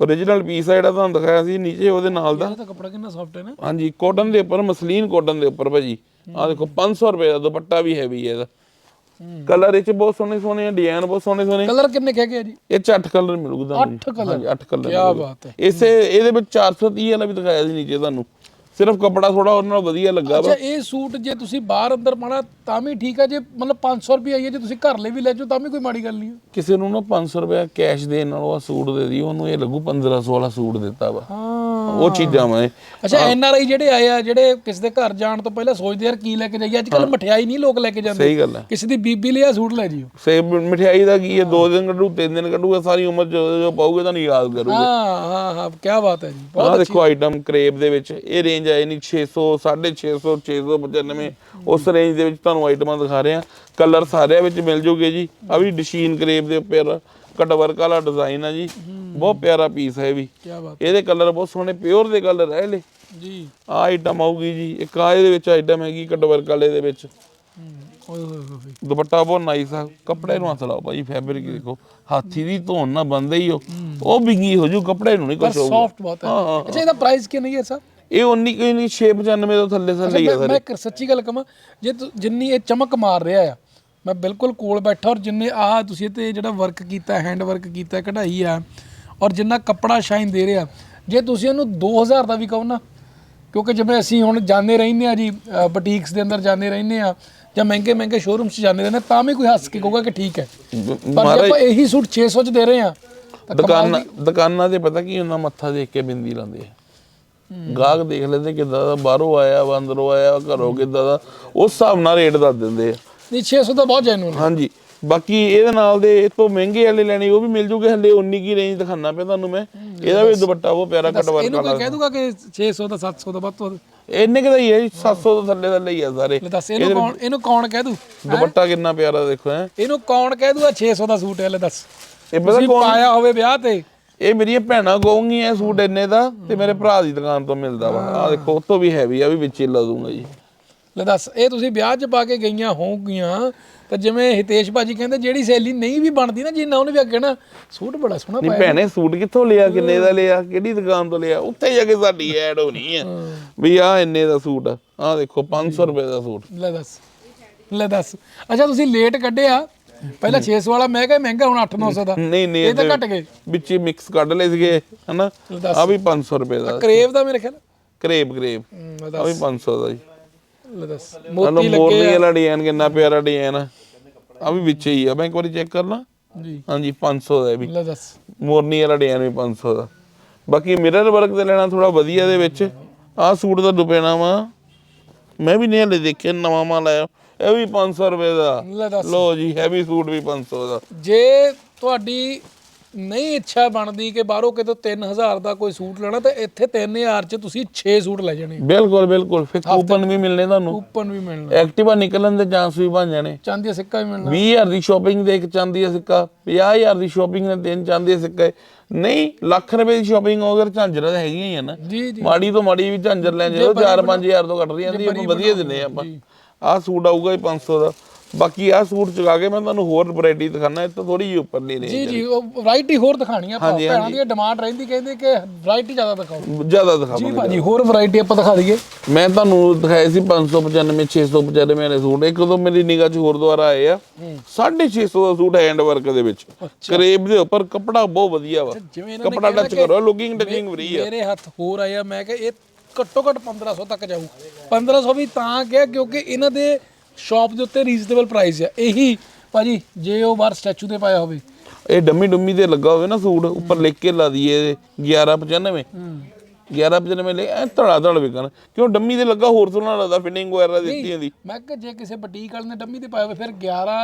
origignal ਪੀਸ ਆ ਜਿਹੜਾ ਤੁਹਾਨੂੰ ਦਿਖਾਇਆ ਸੀ ਨੀਚੇ ਉਹਦੇ ਨਾਲ ਦਾ। ਇਹਦਾ ਕੱਪੜਾ ਕਿੰਨਾ ਸੌਫਟ ਹੈ ਨਾ। ਹਾਂਜੀ ਕਾਟਨ ਦੇ ਉੱਪਰ ਮਸਲੀਨ ਕਾਟਨ ਦੇ ਉੱਪਰ ਭਾਜੀ। ਆਹ ਦੇਖੋ 500 ਰੁਪਏ ਦਾ ਦੁਪੱਟਾ ਵੀ ਹੈਵੀ ਹੈ ਇਹਦਾ। ਕਲਰ ਇਹ ਚ ਬਹੁਤ ਸੋਹਣੇ ਸੋਹਣੇ ਆ ਡਿਜ਼ਾਈਨ ਬਹੁਤ ਸੋਹਣੇ ਸੋਹਣੇ। ਕਲਰ ਕਿੰਨੇ ਕਹਿ ਗਿਆ ਜੀ? ਇਹ ਚ 8 ਕਲਰ ਮਿਲੂਗਾ ਤੁਹਾਨੂੰ। ਅੱਠ colour? ਹਾਂਜੀ 8 ਕਲਰ ਕਿਆ ਬਾਤ ਹੈ। ਇਸੇ ਇਹਦੇ ਵਿੱਚ 430 ਵਾਲਾ ਵੀ ਦਿਖਾਇਆ ਸੀ ਨੀਚੇ ਤੁਹਾਨੂੰ। ਸਿਰਫ ਕਪੜਾ ਥੋੜਾ ਉਹਨਾਂ ਨਾਲ ਵਧੀਆ ਲੱਗਾ ਵਾ। ਅੱਛਾ ਇਹ ਸੂਟ ਜੇ ਤੁਸੀਂ ਬਾਹਰ ਅੰਦਰ ਪਾਣਾ ਤਾਂ ਵੀ ਠੀਕ ਹੈ ਜੇ ਮਤਲਬ 500 ਰੁਪਏ ਆਈਏ ਜੇ ਤੁਸੀਂ ਘਰ ਲਈ ਵੀ ਲੈ ਜਾਓ ਤਾਂ ਵੀ ਕੋਈ ਮਾੜੀ ਗੱਲ ਨਹੀਂ ਹੈ ਕਿਸੇ ਨੂੰ ਨਾ 500 ਰੁਪਏ ਕੈਸ਼ ਦੇਣ ਨਾਲੋਂ ਆ ਸੂਟ ਦੇ ਦੀ ਉਹਨੂੰ ਇਹ ਲੱਗੂ 1500 ਵਾਲਾ ਸੂਟ ਦਿੱਤਾ ਵਾ। ਹਾਂ। ਉਹ ਚੀਜ਼ਾਂ ਵਾ ਇਹ। ਅੱਛਾ ਐਨ ਆਰ ਆਈ ਜਿਹੜੇ ਆਏ ਆ ਜਿਹੜੇ ਕਿਸੇ ਦੇ ਘਰ ਜਾਣ ਤੋਂ ਪਹਿਲਾਂ ਸੋਚਦੇ ਯਾਰ ਕੀ ਲੈ ਕੇ ਜਾਈਏ ਅੱਜ ਕੱਲ ਮਠਿਆਈ ਨਹੀਂ ਲੋਕ ਲੈ ਕੇ ਜਾਂਦੇ। ਸਹੀ ਗੱਲ ਹੈ ਕਿਸੇ ਦੀ ਬੀਬੀ ਲਈ ਆ ਸੂਟ ਲੈ ਜਿਓ। ਸੇਬ ਮਠਿਆਈ ਦਾ ਕੀ ਹੈ। ਦੋ ਦਿਨ ਕੱਢੂ ਤਿੰਨ ਦਿਨ ਕੱਢੂਗਾ ਸਾਰੀ ਉਮਰ ਜੋ ਜੋ ਪਾਉਗੇ ਤੁਹਾਨੂੰ ਯਾਦ ਕਰੂਗਾ। ਹਾਂ ਹਾਂ ਹਾਂ ਕੀ ਬਾਤ ਹੈ ਜੀ ਆਹ ਦੇਖੋ ਆਈਟਮ ਕਰੇਪ ਦੇ ਵਿੱਚ ਇਹ ਰੇਂਜ ਆਏ ਨਹੀਂ 600 650 695 ਉਸ ਰੇਂਜ ਦੇ ਵਿੱਚ ਤੁਹਾਨੂੰ ਆਈਟਮਾਂ ਦਿਖਾ ਰਹੇ ਆ ਕਲਰ ਸਾਰਿਆਂ ਵਿੱਚ ਮਿਲ ਜੂਗੇ ਜੀ। ਆ ਵੀ ਡਿਸ਼ੀਨ ਕਰੇਪ ਦੇ ਉੱਪਰ ਕਟ ਵਰਕ ਵਾਲਾ ਡਿਜ਼ਾਈਨ ਆ ਜੀ। ਬਹੁਤ ਪਿਆਰਾ ਪੀਸ ਹੈ ਇਹ ਵੀ। ਇਹਦੇ ਕਲਰ ਬਹੁਤ ਸੋਹਣੇ ਪਿਓਰ ਦੇ ਕਲਰ ਹੈ ਲੈ ਜੀ। ਆ ਆਈਟਮ ਆਊਗੀ ਜੀ। ਇੱਕ ਆ ਇਹਦੇ ਵਿੱਚ ਆਈਟਮ ਹੈਗੀ ਕਟ ਵਰਕ ਵਾਲੇ ਦੇ ਵਿੱਚ। ਹੂੰ, ਦੁਪੱਟਾ ਬਹੁਤ ਨਾਈਸ ਆ। ਕੱਪੜੇ ਨੂੰ ਹੱਥ ਲਾਓ ਭਾਈ ਫੈਬਰਿਕ ਦੇਖੋ। ਹਾਥੀ ਦੀ ਧੋਣ ਨਾਲ ਬੰਦੇ ਹੀ ਉਹ। ਉਹ ਬਿੰਗੀ ਹੋ ਜੂ ਕੱਪੜੇ ਨੂੰ ਨਹੀਂ ਕੁਝ ਹੋਊਗਾ। ਸੌਫਟ ਬਹੁਤ ਹੈ। ਅੱਛਾ ਇਹਦਾ ਪ੍ਰਾਈਸ ਕੀ ਨਹੀਂ ਹੈ ਸਰ ਇਹ 19 ਕੋਈ ਨਹੀਂ 695 ਤੋਂ ਥੱਲੇ ਥੱਲੇ ਹੀ ਆ ਮੈਂ ਸਾਰੇ। ਮੈਂ ਇੱਕ ਸੱਚੀ ਗੱਲ ਕਹਾਂ ਜੇ ਤੁ- ਜਿੰਨੀ ਇਹ ਚਮਕ ਮਾਰ ਰਿਹਾ ਆ ਮੈਂ ਬਿਲਕੁਲ ਕੋਲ ਬੈਠਾ ਔਰ ਜਿੰਨੇ ਆਹ ਤੁਸੀਂ ਤੇ ਜਿਹੜਾ ਵਰਕ ਕੀਤਾ ਹੈਂਡ ਵਰਕ ਕੀਤਾ ਕਢਾਈ ਆ ਔਰ ਜਿੰਨਾ ਕੱਪੜਾ ਸ਼ਾਈਨ ਦੇ ਰਿਹਾ ਜੇ ਤੁਸੀਂ ਇਹਨੂੰ 2000 ਦਾ ਵੀ ਕਹੋ ਨਾ ਕਿਉਂਕਿ ਜਿਵੇਂ ਅਸੀਂ ਹੁਣ ਜਾਂਦੇ ਰਹਿੰਦੇ ਆ ਜੀ ਬੁਟੀਕਸ ਦੇ ਅੰਦਰ ਜਾਂਦੇ ਰਹਿੰਦੇ ਆ ਜਾਂ ਮਹਿੰਗੇ ਮਹਿੰਗੇ ਸ਼ੋਰੂਮਸ 'ਚ ਜਾਂਦੇ ਰਹਿੰਦੇ ਹਾਂ, ਤਾਂ ਵੀ ਕੋਈ ਹੱਸ ਕੇ ਕਹੂਗਾ ਕਿ ਠੀਕ ਹੈ। ਬ- ਪਰ ਜੇ ਆਪਾਂ ਇਹੀ ਸੂਟ 600 ਚ ਦੇ ਰਹੇ ਆ ਤਾਂ ਦੁਕਾਨਾਂ ਦੁਕਾਨਾਂ ਤੇ ਪਤਾ ਕੀ ਹੁੰਦਾ ਮੱਥਾ ਦੇਖ ਕੇ ਬਿੰਦੀ ਲਾਉਂਦੇ ਆ। ਗਾਹਕ ਦੇਖ ਲੈਂਦੇ ਕਿੱਦਾਂ ਦਾ ਬਾਹਰੋਂ ਆਇਆ ਵਾ ਅੰਦਰੋਂ ਆਇਆ ਘਰੋਂ ਕਿੱਦਾਂ ਦਾ ਉਸ ਹਿਸਾਬ ਨਾਲ ਰੇਟ ਦੱਸ ਦਿੰਦੇ ਆ। ਨਹੀਂ 600 ਤਾਂ ਬਹੁਤ ਜੈਨੂਨ ਹਾਂਜੀ ਬਾਕੀ ਇਹਦੇ ਨਾਲ ਦੇ ਇਹ ਤੋਂ ਮਹਿੰਗੇ ਵਾਲੇ ਲੈਣੇ ਉਹ ਵੀ ਮਿਲ ਜੂਗੇ ਹਲੇ 19 ਕੀ ਰੇਂਜ ਦਿਖਾਣਾ ਪਿਆ ਤੁਹਾਨੂੰ ਮੈਂ। ਇਹਦਾ ਵੀ ਦੁਪੱਟਾ ਉਹ ਪਿਆਰਾ ਕਟਵਰ ਇਹਨੂੰ ਕੋਈ ਕਹਿ ਦੂਗਾ ਕਿ 600 ਦਾ 700 ਦਾ ਵੱਧ ਤੋਂ ਵੱਧ? ਇੰਨੇ ਕੁ ਦਾ ਹੀ ਹੈ ਜੀ 700 ਤੋਂ ਥੱਲੇ ਥੱਲੇ ਹੀ ਆ ਸਾਰੇ। ਲੈ ਦੱਸ ਇਹਨੂੰ ਕੌਣ ਇਹਨੂੰ ਕੌਣ ਕਹਿ ਦੂ? ਦੁਪੱਟਾ ਕਿੰਨਾ ਪਿਆਰਾ ਦੇਖੋ ਹੈ। ਇਹਨੂੰ ਕੌਣ ਕਹਿ ਦੂਗਾ 600 ਦਾ ਸੂਟ ਹੈ ਲੈ ਦੱਸ। ਇਹ ਪਤਾ ਤੁਸੀਂ ਕੌਣ ਪਾਇਆ ਹੋਵੇ ਵਿਆਹ ਤੇ। ਇਹ ਮੇਰੀਆਂ ਭੈਣਾਂ ਕਹੂੰਗੀਆਂ ਸੂਟ ਇੰਨੇ ਦਾ ਤੇ ਮੇਰੇ ਭਰਾ ਦੀ ਦੁਕਾਨ ਤੋਂ ਮਿਲਦਾ ਵਾ। ਆ ਦੇਖੋ ਉਹ ਤੋਂ ਵੀ ਹੈਵੀ ਆ ਵੀ ਵਿੱਚ ਹੀ ਲਾ ਦੂੰਗਾ ਜੀ। ਲੈ ਦੱਸ ਇਹ ਤੁਸੀਂ ਵਿਆਹ 'ਚ ਪਾ ਕੇ ਗਈਆਂ ਹੋਊਗੀਆਂ ਤਾਂ ਜਿਵੇਂ ਹਿਤੇਸ਼ ਭਾਜੀ ਕਹਿੰਦੇ ਜਿਹੜੀ ਸੈਲੀ ਨਹੀਂ ਵੀ ਬਣਦੀ ਨਾ ਜਿੰਨਾ ਉਹਨੇ ਵੀ ਅੱਗੇ ਨਾ ਸੂਟ ਬੜਾ ਸੋਹਣਾ ਨਹੀਂ ਪਾਇਆ ਭੈਣੇ ਸੂਟ ਕਿੱਥੋਂ ਲਿਆ ਕਿੰਨੇ ਦਾ ਲਿਆ ਕਿਹੜੀ ਦੁਕਾਨ ਤੋਂ ਲਿਆ ਉੱਥੇ ਜਾ ਕੇ ਸਾਡੀ ਐਡ ਹੋਣੀ ਹੈ। ਵੀ ਆ ਇੰਨੇ ਦਾ ਸੂਟ ਆ ਦੇਖੋ 500 ਰੁਪਏ ਦਾ ਸੂਟ। ਲੈ ਦੱਸ ਲੈ ਦੱਸ। ਅੱਛਾ ਤੁਸੀਂ ਲੇਟ ਕੱਢਿਆ ਪਹਿਲਾਂ 600 ਵਾਲਾ ਮੈਂ ਕਿਹਾ ਮਹਿੰਗਾ ਹੁਣ 8-900 ਦਾ। ਨਹੀਂ ਨਹੀਂ ਇਹ ਤਾਂ ਘਟ ਗਏ। ਵਿੱਚ ਹੀ ਮਿਕਸ ਕੱਢ ਲਏ ਸੀਗੇ ਹਨਾ। ਆ ਵੀ 500 ਰੁਪਏ ਦਾ ਕਰੇਵ ਦਾ ਮੇਰੇ ਖਿਆਲ? ਕਰੇਬ ਕਰੇਬ ਆ ਵੀ 500 ਦਾ ਜੀ। ਲੈ ਦੱਸ। ਮੋਤੀ ਮੋਰਨੀ ਲੱਗੇ ਆ। ਵਾਲਾ ਡਿਜ਼ਾਈਨ ਕਿੰਨਾ ਪਿਆਰਾ ਡਿਜ਼ਾਈਨ ਆ। ਆ ਵੀ ਵਿੱਚ ਹੀ ਆ। ਮੈਂ ਇੱਕ ਵਾਰੀ ਚੈੱਕ ਕਰ ਲਾਂ ਜੀ। ਹਾਂਜੀ 500 ਦਾ ਵੀ। ਲੈ ਦੱਸ। ਮੋਰਨੀ ਵਾਲਾ ਡਿਜ਼ਾਈਨ ਵੀ 500 ਦਾ। ਬਾਕੀ ਮਿਰਰ ਵਰਕ ਤੇ ਲੈਣਾ ਥੋੜਾ ਵਧੀਆ ਦੇ ਵਿੱਚ। ਆਹ ਸੂਟ ਦਾ ਦੁਪੇਣਾ ਵਾ। ਮੈਂ ਵੀ ਨਹੀਂ ਹਲੇ ਦੇਖਿਆ ਨਵਾਂ ਮਾਲ ਆਇਆ। ਇਹ ਵੀ 500 ਰੁਪਏ ਦਾ। ਲੈ ਦੱਸ। ਲੋ ਜੀ ਹੈਵੀ ਸੂਟ ਵੀ 500 ਦਾ। ਜੇ ਤੁਹਾਡੀ ਨਹੀਂ ਇੱਛਾ ਬਣਦੀ ਕਿ ਬਾਹਰੋਂ ਕਿਤੋਂ 3000 ਦਾ ਕੋਈ ਸੂਟ ਲੈਣਾ ਤਾਂ ਇੱਥੇ 3000 ਚ ਤੁਸੀਂ 6 ਸੂਟ ਲੈ ਜਾਣੇ। ਬਿਲਕੁਲ ਬਿਲਕੁਲ। ਫਿਰ ਕੂਪਨ ਵੀ ਮਿਲਨੇ ਤੁਹਾਨੂੰ। ਕੂਪਨ ਵੀ ਮਿਲਣਾ। ਐਕਟਿਵਾ ਨਿਕਲਣ ਦੇ ਚਾਂਸ ਵੀ ਬਣ ਜਾਣੇ। ਚਾਂਦੀ ਦਾ ਸਿੱਕਾ ਵੀ ਮਿਲਣਾ। 20000 ਦੀ ਸ਼ਾਪਿੰਗ ਦੇ ਇੱਕ ਚਾਂਦੀ ਦਾ ਸਿੱਕਾ 50000 ਦੀ ਸ਼ਾਪਿੰਗ ਦੇ ਤਿੰਨ ਚਾਂਦੀ ਦੇ ਸਿੱਕੇ। ਨਹੀਂ ਲੱਖ ਰੁਪਏ ਦੀ ਸ਼ਾਪਿੰਗ ਹੋ ਅਗਰ ਝਾਂਜਰਾਂ ਤਾਂ ਹੈਗੀਆਂ ਹੀ ਆ ਨਾ। ਜੀ ਜੀ। ਮਾੜੀ ਤੋਂ ਮਾੜੀ ਵੀ ਝਾਂਜਰ ਲੈ ਜਾਓ 4-5000 ਤੋਂ ਘੱਟ ਰਹੀ ਜਾਂਦੀ ਆਪਾਂ ਵਧੀਆ ਦਿੰਦੇ ਆ ਆਪਾਂ। ਆਹ ਸੂਟ ਆਊਗਾ ਹੀ 500 ਦਾ। ਬਾਕੀ ਆਹ ਸੂਟ ਚੁਕਾ ਕੇ ਮੈਂ ਤੁਹਾਨੂੰ ਹੋਰ ਵੈਰਾਈਟੀ ਦਿਖਾਣਾ ਇਹ ਤਾਂ ਥੋੜੀ ਜਿਹੀ ਉੱਪਰਲੀ ਨੇ ਜੀ ਜੀ ਉਹ ਵੈਰਾਈਟੀ ਹੋਰ ਦਿਖਾਣੀ ਆ ਆਪਾਂ। ਭੈਣਾਂ ਦੀ ਡਿਮਾਂਡ ਰਹਿੰਦੀ ਕਹਿੰਦੇ ਕਿ ਵੈਰਾਈਟੀ ਜ਼ਿਆਦਾ ਦਿਖਾਓ। ਜ਼ਿਆਦਾ ਜੀ ਦਿਖਾਵਾਂਗੇ ਭਾਜੀ ਹੋਰ ਵੈਰਾਈਟੀ ਆਪਾਂ ਦਿਖਾ ਦਈਏ। ਮੈਂ ਤੁਹਾਨੂੰ ਦਿਖਾਏ ਸੀ 595 695 ਵਾਲੇ ਸੂਟ। ਇੱਕ ਦੋ ਮੇਰੀ ਨਿਗਾਹ 'ਚ ਹੋਰ ਦੁਆਰਾ ਆਏ ਆ। 650 ਦਾ ਸੂਟ ਹੈਂਡ ਵਰਕ ਦੇ ਵਿੱਚ। ਕਰੇਬ ਦੇ ਉੱਪਰ ਕੱਪੜਾ ਬਹੁਤ ਵਧੀਆ ਵਾ। ਜਿਵੇਂ ਇਹਨਾਂ ਨੇ ਕੱਪੜਾ ਟੱਚ ਕਰੋ ਲੁਕਿੰਗ ਟਚਿੰਗ ਫਰੀ ਆ। ਮੇਰੇ ਹੱਥ ਹੋਰ ਆਇਆ ਮੈਂ ਕਿ ਇਹ ਘੱਟੋ ਘੱਟ 1500 ਤੱਕ ਜਾਊ। 1500 ਵੀ ਤਾਂ ਕਿਹਾ ਕਿਉਂਕਿ ਇਹਨਾਂ ਦੇ ਸ਼ਾਪ ਦੇ ਉੱਤੇ ਰੀਜ਼ਨੇਬਲ ਪ੍ਰਾਈਸ ਆ। ਇਹੀ ਭਾਜੀ ਜੇ ਉਹ ਬਾਹਰ ਸਟੈਚੂ ਤੇ ਪਾਇਆ ਹੋਵੇ। ਇਹ ਡੰਮੀ ਡੁੰਮੀ ਤੇ ਲੱਗਾ ਹੋਵੇ ਨਾ ਸੂਟ ਉੱਪਰ ਲਿਖ ਕੇ ਲਾ ਦਈਏ 1195 1195 ਲੈ ਐ ਧੜਾ ਧੜ ਵਿਕਣ। ਕਿਉਂ ਡੰਮੀ ਤੇ ਲੱਗਾ ਹੋਰ ਸੋਹਣਾ ਲੱਗਦਾ ਫਿਟਿੰਗ ਵਗੈਰਾ ਦਿੱਤੀ ਹੁੰਦੀ ਮੈਂ ਕਿ ਜੇ ਕਿਸੇ ਬੁਟੀਕ ਵਾਲੇ ਨੇ ਡੰਮੀ ਤੇ ਪਾਇਆ ਹੋਵੇ ਫਿਰ 11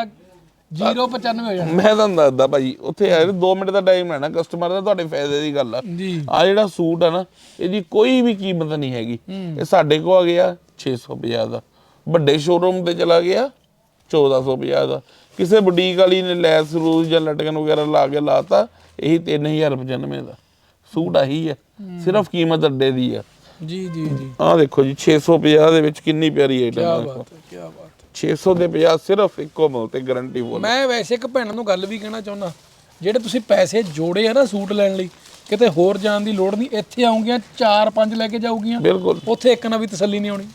095 ਹੋ ਜਾਣਾ। ਮੈਂ ਤੁਹਾਨੂੰ ਦੱਸਦਾ ਭਾਜੀ ਉੱਥੇ ਆ 2 ਮਿੰਟ ਦਾ ਟਾਈਮ ਲੈਣਾ ਕਸਟਮਰ ਦਾ ਤੁਹਾਡੇ ਫਾਇਦੇ ਦੀ ਗੱਲ ਆ। ਜੀ। ਆ ਜਿਹੜਾ ਸੂਟ ਆ ਨਾ ਇਹਦੀ ਕੋਈ ਵੀ ਕੀਮਤ ਨਹੀਂ ਹੈਗੀ। ਇਹ ਸਾਡੇ ਕੋ ਆ ਗਿਆ 650 ਦਾ। ਵੱਡੇ ਸ਼ੋਰੂਮ ਤੇ ਚਲਾ ਗਿਆ 1450 ਦਾ। ਕਿਸੇ ਬੁਟੀਕ ਵਾਲੀ ਨੇ ਲੈਸ ਰੂਜ਼ ਜਾਂ ਲਟਕਨ ਵਗੈਰਾ ਲਾ ਕੇ ਲਾਤਾ ਇਹੀ 3095 ਦਾ। ਸੂਟ ਆਹੀ ਸਿਰਫ ਕੀਮਤ ਅੱਡੇ ਦੀ ਆ। ਜੀ ਜੀ ਜੀ। ਆਹ ਦੇਖੋ ਜੀ 650 ਦੇ ਵਿੱਚ ਕਿੰਨੀ ਪਿਆਰੀ ਕੀ ਆਈਟਮ ਆ। ਬਾਤ ਹੈ ਕੀ ਬਾਤ 600 ਦੇ 50 ਸਿਰਫ ਇੱਕੋ ਮੁੱਲ ਤੇ ਗਾਰੰਟੀ ਫੁੱਲ ਮੈਂ ਵੈਸੇ ਇੱਕ ਭੈਣ ਨੂੰ ਗੱਲ ਵੀ ਕਹਿਣਾ ਚਾਹੁੰਦਾ ਜਿਹੜੇ ਤੁਸੀਂ ਪੈਸੇ ਜੋੜੇ ਆ ਨਾ ਸੂਟ ਲੈਣ ਲਈ ਕਿਤੇ ਹੋਰ ਜਾਣ ਦੀ ਲੋੜ ਨਹੀਂ ਇੱਥੇ ਆਉਂਗੀਆਂ 4-5 ਲੈ ਕੇ ਜਾਊਗੀਆਂ ਬਿਲਕੁਲ। ਉੱਥੇ ਇੱਕ ਨਾਲ ਵੀ ਤਸੱਲੀ ਨਹੀਂ ਹੋਣੀ।